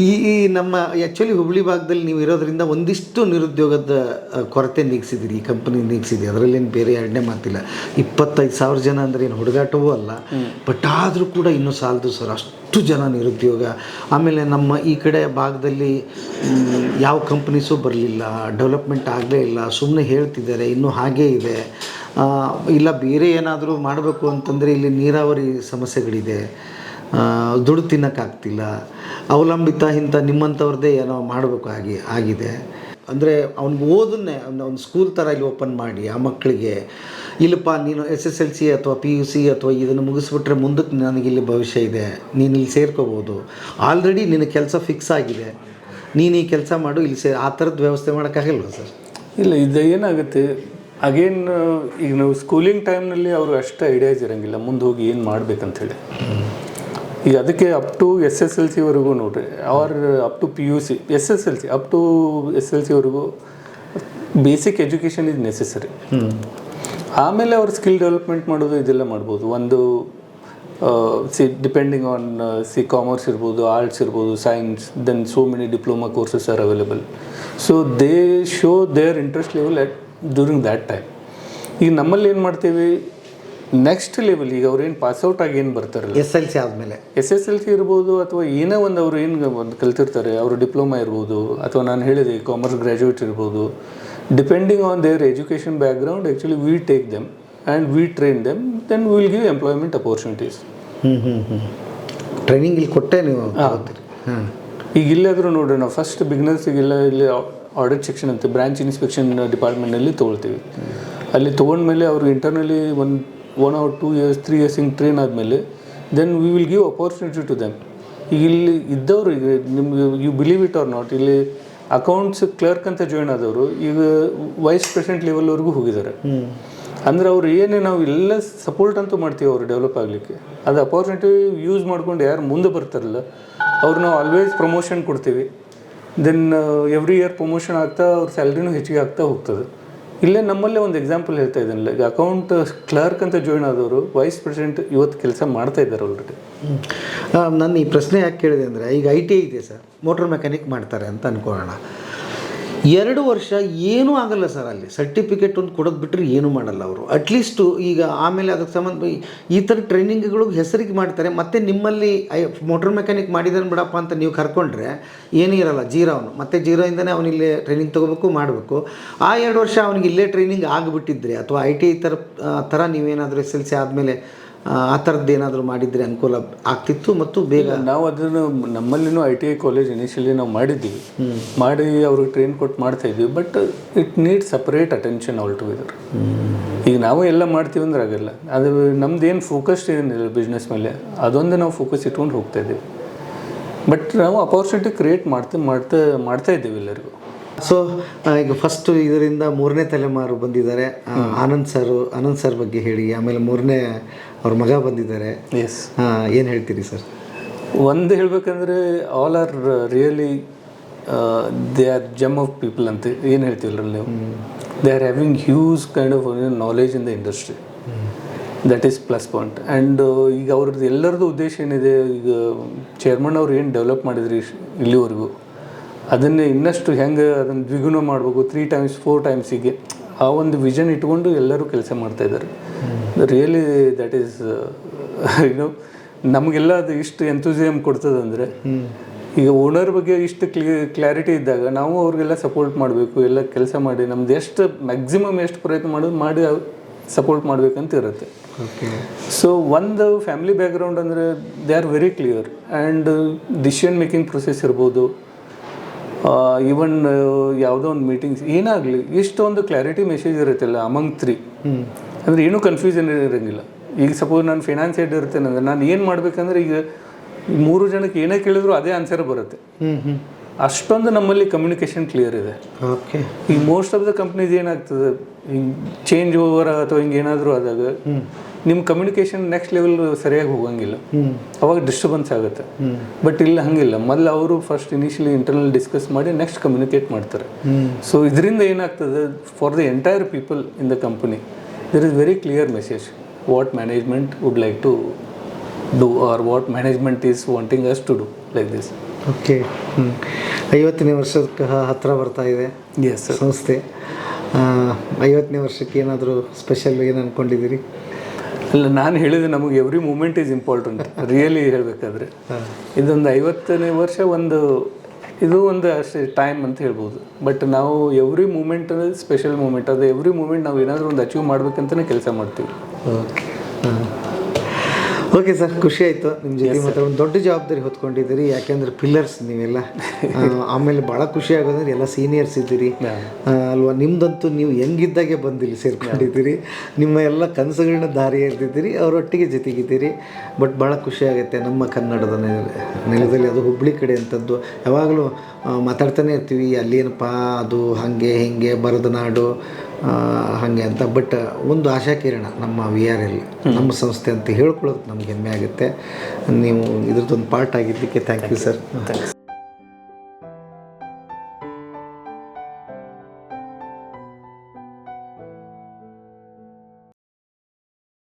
ಈ ಈ ನಮ್ಮ ಆ್ಯಕ್ಚುಲಿ ಹುಬ್ಳಿ ಭಾಗದಲ್ಲಿ ನೀವು ಇರೋದರಿಂದ ಒಂದಿಷ್ಟು ನಿರುದ್ಯೋಗದ ಕೊರತೆ ನೀಗಿಸಿದಿರಿ ಈ ಕಂಪ್ನಿ ನೀಗಿಸಿದೆ. ಅದರಲ್ಲೇನು ಬೇರೆ ಎರಡನೇ ಮಾತಿಲ್ಲ. ಇಪ್ಪತ್ತೈದು ಸಾವಿರ ಜನ ಅಂದರೆ ಏನು ಹುಡುಗಾಟವೂ ಅಲ್ಲ. ಬಟ್ ಆದರೂ ಕೂಡ ಇನ್ನೂ ಸಾಲದು ಸರ್ ಅಷ್ಟು ಜನ ನಿರುದ್ಯೋಗ. ಆಮೇಲೆ ನಮ್ಮ ಈ ಕಡೆ ಭಾಗದಲ್ಲಿ ಯಾವ ಕಂಪ್ನೀಸು ಬರಲಿಲ್ಲ ಡೆವಲಪ್ಮೆಂಟ್ ಆಗಲೇ ಇಲ್ಲ ಸುಮ್ಮನೆ ಹೇಳ್ತಿದ್ದಾರೆ ಇನ್ನೂ ಹಾಗೇ ಇದೆ. ಇಲ್ಲ, ಬೇರೆ ಏನಾದರೂ ಮಾಡಬೇಕು ಅಂತಂದರೆ ಇಲ್ಲಿ ನೀರಾವರಿ ಸಮಸ್ಯೆಗಳಿದೆ. ದುಡ್ಡು ತಿನ್ನೋಕ್ಕಾಗ್ತಿಲ್ಲ. ಅವಲಂಬಿತ ಇಂಥ ನಿಮ್ಮಂಥವ್ರದ್ದೇ ಏನೋ ಮಾಡಬೇಕು ಆಗಿ ಆಗಿದೆ. ಅಂದರೆ ಅವ್ನಿಗೆ ಓದನ್ನೇ ಒಂದು ಸ್ಕೂಲ್ ಥರ ಇಲ್ಲಿ ಓಪನ್ ಮಾಡಿ ಆ ಮಕ್ಕಳಿಗೆ. ಇಲ್ಲಪ್ಪ, ನೀನು ಎಸ್ ಎಸ್ ಎಲ್ ಸಿ ಅಥವಾ ಪಿ ಯು ಸಿ ಅಥವಾ ಇದನ್ನು ಮುಗಿಸ್ಬಿಟ್ರೆ ಮುಂದಕ್ಕೆ ನನಗೆ ಇಲ್ಲಿ ಭವಿಷ್ಯ ಇದೆ. ನೀನು ಇಲ್ಲಿ ಸೇರ್ಕೋಬೋದು. ಆಲ್ರೆಡಿ ನಿನ್ನ ಕೆಲಸ ಫಿಕ್ಸ್ ಆಗಿದೆ. ನೀನು ಈ ಕೆಲಸ ಮಾಡು, ಇಲ್ಲಿ ಸೇ ಆ ಥರದ್ದು ವ್ಯವಸ್ಥೆ ಮಾಡೋಕ್ಕಾಗಲ್ವ ಸರ್? ಇಲ್ಲ, ಇದು ಏನಾಗುತ್ತೆ? ಅಗೇನ್ ಈಗ ನಾವು ಸ್ಕೂಲಿಂಗ್ ಟೈಮ್ನಲ್ಲಿ ಅವರು ಅಷ್ಟು ಐಡಿಯಾಸ್ ಇರೋಂಗಿಲ್ಲ ಮುಂದೆ ಹೋಗಿ ಏನು ಮಾಡ್ಬೇಕಂತೇಳಿ ಈಗ ಅದಕ್ಕೆ up to S S L ಸಿವರೆಗೂ ನೋಡ್ರಿ. Or up to P U C S S L C up to S L ಸಿವರೆಗೂ basic education is necessary ಆಮೇಲೆ ಅವ್ರು ಸ್ಕಿಲ್ ಡೆವಲಪ್ಮೆಂಟ್ ಮಾಡೋದು ಇದೆಲ್ಲ ಮಾಡ್ಬೋದು. ಒಂದು see depending on see commerce ಇರ್ಬೋದು ಆರ್ಟ್ಸ್ ಇರ್ಬೋದು science then so many diploma courses are available so they show their interest level at during that time ಈಗ ನಮ್ಮಲ್ಲಿ ಏನು ಮಾಡ್ತೀವಿ? ನೆಕ್ಸ್ಟ್ ಲೆವೆಲ್ ಈಗ ಅವ್ರೇನು ಏನು ಪಾಸ್ಔಟ್ ಆಗಿ ಏನು ಬರ್ತಾರೆ ಎಸ್ ಎಲ್ ಸಿ ಆದಮೇಲೆ. ಎಸ್ ಎಸ್ ಎಲ್ ಸಿ ಇರ್ಬೋದು ಅಥವಾ ಏನೋ ಒಂದು ಅವರು ಏನು ಒಂದು ಕಲ್ತಿರ್ತಾರೆ ಅವರು ಡಿಪ್ಲೊಮಾ ಇರ್ಬೋದು ಅಥವಾ ನಾನು ಹೇಳಿದೆ ಕಾಮರ್ಸ್ ಗ್ರ್ಯಾಜುಯೇಟ್ ಇರ್ಬೋದು. Depending on their education background actually we take them and we train them then will give employment opportunities ಹ್ಞೂ ಹ್ಞೂ ಹ್ಞೂ ಟ್ರೈನಿಂಗ್ ಇಲ್ಲಿ ಕೊಟ್ಟೆ ನೀವು ಹಾಂ. ಈಗ ಇಲ್ಲಾದರೂ ನೋಡ್ರಿ, ನಾವು ಫಸ್ಟ್ ಬಿಗ್ನರ್ಸಿಗೆಲ್ಲ ಇಲ್ಲಿ ಆಡಿಟ್ ಸೆಕ್ಷನ್ ಅಂತ ಬ್ರಾಂಚ್ ಇನ್ಸ್ಪೆಕ್ಷನ್ ಡಿಪಾರ್ಟ್ಮೆಂಟ್ನಲ್ಲಿ ತೊಗೊಳ್ತೀವಿ. ಅಲ್ಲಿ ತೊಗೊಂಡ್ಮೇಲೆ ಅವರು internally one one or two years three years ಹಿಂಗೆ ಟ್ರೈನ್ ಆದಮೇಲೆ then we will give opportunity to them ಈಗ ಇಲ್ಲಿ ಇದ್ದವರು ಈಗ ನಿಮ್ಗೆ you believe it or not ಇಲ್ಲಿ ಅಕೌಂಟ್ಸ್ ಕ್ಲರ್ಕ್ ಅಂತ ಜಾಯ್ನ್ ಆದವರು ಈಗ ವೈಸ್ ಪ್ರೆಸಿಡೆಂಟ್ ಲೆವೆಲ್ವರೆಗೂ ಹೋಗಿದ್ದಾರೆ. ಅಂದ್ರೆ ಅವ್ರು ಏನೇ ನಾವು ಎಲ್ಲ ಸಪೋರ್ಟ್ ಅಂತೂ ಮಾಡ್ತೀವಿ ಅವರು ಡೆವಲಪ್ ಆಗಲಿಕ್ಕೆ. ಅದು ಅಪಾರ್ಚುನಿಟಿ ಯೂಸ್ ಮಾಡ್ಕೊಂಡು ಯಾರು ಮುಂದೆ ಬರ್ತಾರಲ್ಲ ಅವ್ರು ನಾವು ಆಲ್ವೇಸ್ ಪ್ರಮೋಷನ್ ಕೊಡ್ತೀವಿ ದೆನ್ ಎವ್ರಿ ಇಯರ್ ಪ್ರಮೋಷನ್ ಆಗ್ತಾ ಅವ್ರ ಸ್ಯಾಲ್ರಿನೂ ಹೆಚ್ಚಿಗೆ ಆಗ್ತಾ ಹೋಗ್ತದೆ. ಇಲ್ಲೇ ನಮ್ಮಲ್ಲೇ ಒಂದು ಎಕ್ಸಾಂಪಲ್ ಹೇಳ್ತಾ ಇದ್ದೀನಿ. ಲೈಕ್ ಅಕೌಂಟ್ ಕ್ಲರ್ಕ್ ಅಂತ ಜಾಯ್ನ್ ಆದವರು ವೈಸ್ ಪ್ರೆಸಿಡೆಂಟ್ ಇವತ್ತು ಕೆಲಸ ಮಾಡ್ತಾ ಇದ್ದಾರೆ ಆಲ್ರೆಡಿ ನಾನು ಈ ಪ್ರಶ್ನೆ ಯಾಕೆ ಕೇಳಿದೆ ಅಂದರೆ, ಈಗ ಐ ಟಿ ಐ ಇದೆ ಸರ್ ಮೋಟ್ರ್ ಮೆಕ್ಯಾನಿಕ್ ಮಾಡ್ತಾರೆ ಅಂತ ಅನ್ಕೊಳ್ಳೋಣ. ಎರಡು ವರ್ಷ ಏನೂ ಆಗಲ್ಲ ಸರ್ ಅಲ್ಲಿ. ಸರ್ಟಿಫಿಕೇಟ್ ಒಂದು ಕೊಡೋದು ಬಿಟ್ಟರೆ ಏನೂ ಮಾಡಲ್ಲ ಅವರು. ಅಟ್ಲೀಸ್ಟು ಈಗ ಆಮೇಲೆ ಅದಕ್ಕೆ ಸಂಬಂಧ ಈ- ಥರ ಟ್ರೈನಿಂಗ್ಗಳು ಹೆಸರಿಗೆ ಮಾಡ್ತಾರೆ. ಮತ್ತು ನಿಮ್ಮಲ್ಲಿ ಐ ಮೋಟ್ರ್ ಮೆಕ್ಯಾನಿಕ್ ಮಾಡಿದಾನೆ ಬಿಡಪ್ಪ ಅಂತ ನೀವು ಕರ್ಕೊಂಡ್ರೆ ಏನೂ ಇರಲ್ಲ ಜೀರೋ ಅವನು ಮತ್ತೆ ಜೀರೋಯಿಂದನೇ ಇಂದನೇ ಟ್ರೈನಿಂಗ್ ತೊಗೋಬೇಕು, ಮಾಡಬೇಕು. ಆ ಎರಡು ವರ್ಷ ಅವನಿಗೆ ಇಲ್ಲೇ ಟ್ರೈನಿಂಗ್ ಆಗಿಬಿಟ್ಟಿದ್ರೆ, ಅಥವಾ ಐ ಟಿ ಥರ ಆ ಥರ ನೀವೇನಾದರೂ ಎಸ್ ಎಲ್ ಸಿ ಆದಮೇಲೆ ಆ ಥರದ್ದು ಏನಾದರೂ ಮಾಡಿದರೆ ಅನುಕೂಲ ಆಗ್ತಿತ್ತು ಮತ್ತು ಬೇಗ ನಾವು ಅದನ್ನು ನಮ್ಮಲ್ಲಿನೂ I T I college initially ನಾವು ಮಾಡಿದ್ವಿ. ಮಾಡಿ ಅವ್ರಿಗೆ ಟ್ರೈನ್ ಕೊಟ್ಟು ಮಾಡ್ತಾ ಇದ್ವಿ but it need separate attention all together ಈಗ ನಾವು ಎಲ್ಲ ಮಾಡ್ತೀವಿ ಅಂದ್ರೆ ಆಗಲ್ಲ. ಅದು ನಮ್ದು ಏನು ಫೋಕಸ್ ಏನಿಲ್ಲ ಬಿಸ್ನೆಸ್ ಮೇಲೆ. ಅದೊಂದು ನಾವು ಫೋಕಸ್ ಇಟ್ಕೊಂಡು ಹೋಗ್ತಾ ಇದ್ದೀವಿ. ಬಟ್ ನಾವು ಅಪರ್ಚುನಿಟಿ ಕ್ರಿಯೇಟ್ ಮಾಡ್ತಾ ಮಾಡ್ತಾ ಮಾಡ್ತಾ ಇದ್ದೀವಿ ಎಲ್ಲರಿಗೂ. ಸೊ ಈಗ ಫಸ್ಟ್ ಇದರಿಂದ ಮೂರನೇ ತಲೆಮಾರು ಬಂದಿದ್ದಾರೆ. ಆನಂದ್ ಸರ್ ಆನಂದ್ ಸರ್ ಬಗ್ಗೆ ಹೇಳಿ ಆಮೇಲೆ ಮೂರನೇ ಅವ್ರ ಮಗ ಬಂದಿದ್ದಾರೆ. ಎಸ್ ಏನು ಹೇಳ್ತೀರಿ ಸರ್? ಒಂದು ಹೇಳಬೇಕಂದ್ರೆ all are really they are gem of people ಅಂತ ಏನು ಹೇಳ್ತೀವಲ್ಲ ನೀವು? They are having huge kind of knowledge in the industry that is plus point and ಈಗ ಅವ್ರದ್ದು ಎಲ್ಲರದ್ದು ಉದ್ದೇಶ ಏನಿದೆ ಈಗ ಚೇರ್ಮನ್ ಅವ್ರು ಏನು ಡೆವಲಪ್ ಮಾಡಿದ್ರಿ ಇಲ್ಲಿವರೆಗೂ? ಅದನ್ನೇ ಇನ್ನಷ್ಟು ಹೆಂಗೆ ಅದನ್ನು ದ್ವಿಗುಣ ಮಾಡಬೇಕು ತ್ರೀ ಟೈಮ್ಸ್ ಫೋರ್ ಟೈಮ್ಸಿಗೆ ಆ ಒಂದು ವಿಷನ್ ಇಟ್ಕೊಂಡು ಎಲ್ಲರೂ ಕೆಲಸ ಮಾಡ್ತಾ ಇದ್ದಾರೆ. ರಿಯಲಿ ದಟ್ ಈಸ್ ಯುನೋ ನಮಗೆಲ್ಲ ಅದು ಇಷ್ಟು ಎಂಥೂಸಿಯಮ್ ಕೊಡ್ತದಂದ್ರೆ ಈಗ ಓನರ್ ಬಗ್ಗೆ ಇಷ್ಟು ಕ್ಲಿ ಕ್ಲಾರಿಟಿ ಇದ್ದಾಗ ನಾವು ಅವ್ರಿಗೆಲ್ಲ ಸಪೋರ್ಟ್ ಮಾಡಬೇಕು ಎಲ್ಲ ಕೆಲಸ ಮಾಡಿ ನಮ್ದು ಎಷ್ಟು ಮ್ಯಾಕ್ಸಿಮಮ್ ಎಷ್ಟು ಪ್ರಯತ್ನ ಮಾಡೋದು ಮಾಡಿ ಸಪೋರ್ಟ್ ಮಾಡಬೇಕಂತ ಇರುತ್ತೆ. ಸೊ ಒಂದು ಫ್ಯಾಮಿಲಿ ಬ್ಯಾಕ್ಗ್ರೌಂಡ್ ಅಂದರೆ they are very clear and decision making process ಇರ್ಬೋದು. ಈವನ್ ಯಾವುದೋ ಒಂದು ಮೀಟಿಂಗ್ಸ್ ಏನಾಗಲಿ ಇಷ್ಟೊಂದು ಕ್ಲಾರಿಟಿ ಮೆಸೇಜ್ ಇರುತ್ತಲ್ಲ ಅಮಂಗ್ ತ್ರೀ ಅಂದರೆ ಏನೂ ಕನ್ಫ್ಯೂಷನ್ ಇರೋಂಗಿಲ್ಲ. ಈಗ ಸಪೋಸ್ ನಾನು ಫಿನಾನ್ಸ್ ಹೆಡ್ ಇರ್ತೇನೆ ಅಂದರೆ ನಾನು ಏನು ಮಾಡಬೇಕಂದ್ರೆ ಈಗ ಮೂರು ಜನಕ್ಕೆ ಏನೇ ಕೇಳಿದ್ರು ಅದೇ ಆನ್ಸರ್ ಬರುತ್ತೆ. ಅಷ್ಟೊಂದು ನಮ್ಮಲ್ಲಿ ಕಮ್ಯುನಿಕೇಷನ್ ಕ್ಲಿಯರ್ ಇದೆ. ಓಕೆ. ಈಗ ಮೋಸ್ಟ್ ಆಫ್ ದ ಕಂಪ್ನೀಸ್ ಏನಾಗ್ತದೆ? ಹಿಂಗೆ ಚೇಂಜ್ ಓವರ್ ಅಥವಾ ಹಿಂಗೆ ಏನಾದರೂ ಆದಾಗ ನಿಮ್ಮ ಕಮ್ಯುನಿಕೇಷನ್ ನೆಕ್ಸ್ಟ್ ಲೆವೆಲ್ ಸರಿಯಾಗಿ ಹೋಗಂಗಿಲ್ಲ. ಅವಾಗ ಡಿಸ್ಟರ್ಬೆನ್ಸ್ ಆಗುತ್ತೆ. ಬಟ್ ಇಲ್ಲ ಹಂಗಿಲ್ಲ. ಮೊದಲು ಅವರು ಫಸ್ಟ್ ಇನಿಷಿಯಲಿ ಇಂಟರ್ನಲ್ ಡಿಸ್ಕಸ್ ಮಾಡಿ ನೆಕ್ಸ್ಟ್ ಕಮ್ಯುನಿಕೇಟ್ ಮಾಡ್ತಾರೆ. ಸೊ ಇದರಿಂದ ಏನಾಗ್ತದೆ? For the entire people in the company there is very clear message what management would like to do or what management is wanting us to do like this okay ಹ್ಞೂ ಐವತ್ತನೇ ವರ್ಷಕ್ಕೆ ಹತ್ತಿರ ಹತ್ರ ಬರ್ತಾ ಇದೆ ಎಸ್ ಸಂಸ್ಥೆ. ಐವತ್ತನೇ ವರ್ಷಕ್ಕೆ ಏನಾದರೂ ಸ್ಪೆಷಲ್ ಏನು ಅಂದ್ಕೊಂಡಿದ್ದೀರಿ ಅಲ್ಲ ನಾನು ಹೇಳಿದೆ ನಮಗೆ every moment is important really ಹೇಳಬೇಕಾದ್ರೆ. ಇದೊಂದು ಐವತ್ತನೇ ವರ್ಷ ಒಂದು ಇದು ಒಂದು ಅಷ್ಟೇ ಟೈಮ್ ಅಂತ ಹೇಳ್ಬೋದು. ಬಟ್ ನಾವು ಎವ್ರಿ ಮೂಮೆಂಟ್ ಸ್ಪೆಷಲ್ ಮೂಮೆಂಟ್ ಅದು ಎವ್ರಿ ಮೂಮೆಂಟ್ ನಾವು ಏನಾದರೂ ಒಂದು ಅಚೀವ್ ಮಾಡ್ಬೇಕಂತಲೇ ಕೆಲಸ ಮಾಡ್ತೀವಿ. ಓಕೆ ಓಕೆ ಸರ್ ಖುಷಿ ಆಯಿತು. ನಿಮ್ಮ ಜೊತೆ ಮತ್ತೆ ಒಂದು ದೊಡ್ಡ ಜವಾಬ್ದಾರಿ ಹೊತ್ಕೊಂಡಿದ್ದೀರಿ. ಯಾಕೆಂದ್ರೆ ಪಿಲ್ಲರ್ಸ್ ನೀವೆಲ್ಲ ಆಮೇಲೆ ಭಾಳ ಖುಷಿ ಆಗೋದಂದ್ರೆ ಎಲ್ಲ ಸೀನಿಯರ್ಸ್ ಇದ್ದೀರಿ. ಅಲ್ವಾ? ನಿಮ್ದಂತೂ ನೀವು ಹೆಂಗಿದ್ದಾಗೆ ಬಂದಿಲ್ಲಿ ಸೇರ್ಕೊಂಡಿದ್ದೀರಿ. ನಿಮ್ಮ ಎಲ್ಲ ಕನಸುಗಳನ್ನ ದಾರಿ ಎಳ್ದಿದ್ದೀರಿ. ಅವರೊಟ್ಟಿಗೆ ಜೊತೆಗಿದ್ದೀರಿ. ಬಟ್ ಭಾಳ ಖುಷಿ ಆಗುತ್ತೆ ನಮ್ಮ ಕನ್ನಡದ ನೆಲ- ನೆಲದಲ್ಲಿ ಅದು ಹುಬ್ಳಿ ಕಡೆ ಅಂತದ್ದು. ಯಾವಾಗಲೂ ಮಾತಾಡ್ತಾನೆ ಇರ್ತೀವಿ. ಅಲ್ಲಿ ಏನಪ್ಪ ಅದು ಹಾಗೆ ಹಿಂಗೆ ಬರದ ನಾಡು ಹಾಗೆ ಅಂತ. ಬಟ್ ಒಂದು ಆಶಾಕಿರಣ ನಮ್ಮ ವಿ ಆರ್ ಎಲ್ ನಮ್ಮ ಸಂಸ್ಥೆ ಅಂತ ಹೇಳ್ಕೊಳ್ಳೋದು ನಮ್ಗೆ ಹೆಮ್ಮೆ ಆಗುತ್ತೆ. ನೀವು ಇದ್ರದ್ದೊಂದು ಪಾರ್ಟ್ ಆಗಿದ್ದಕ್ಕೆ ಥ್ಯಾಂಕ್ ಯು ಸರ್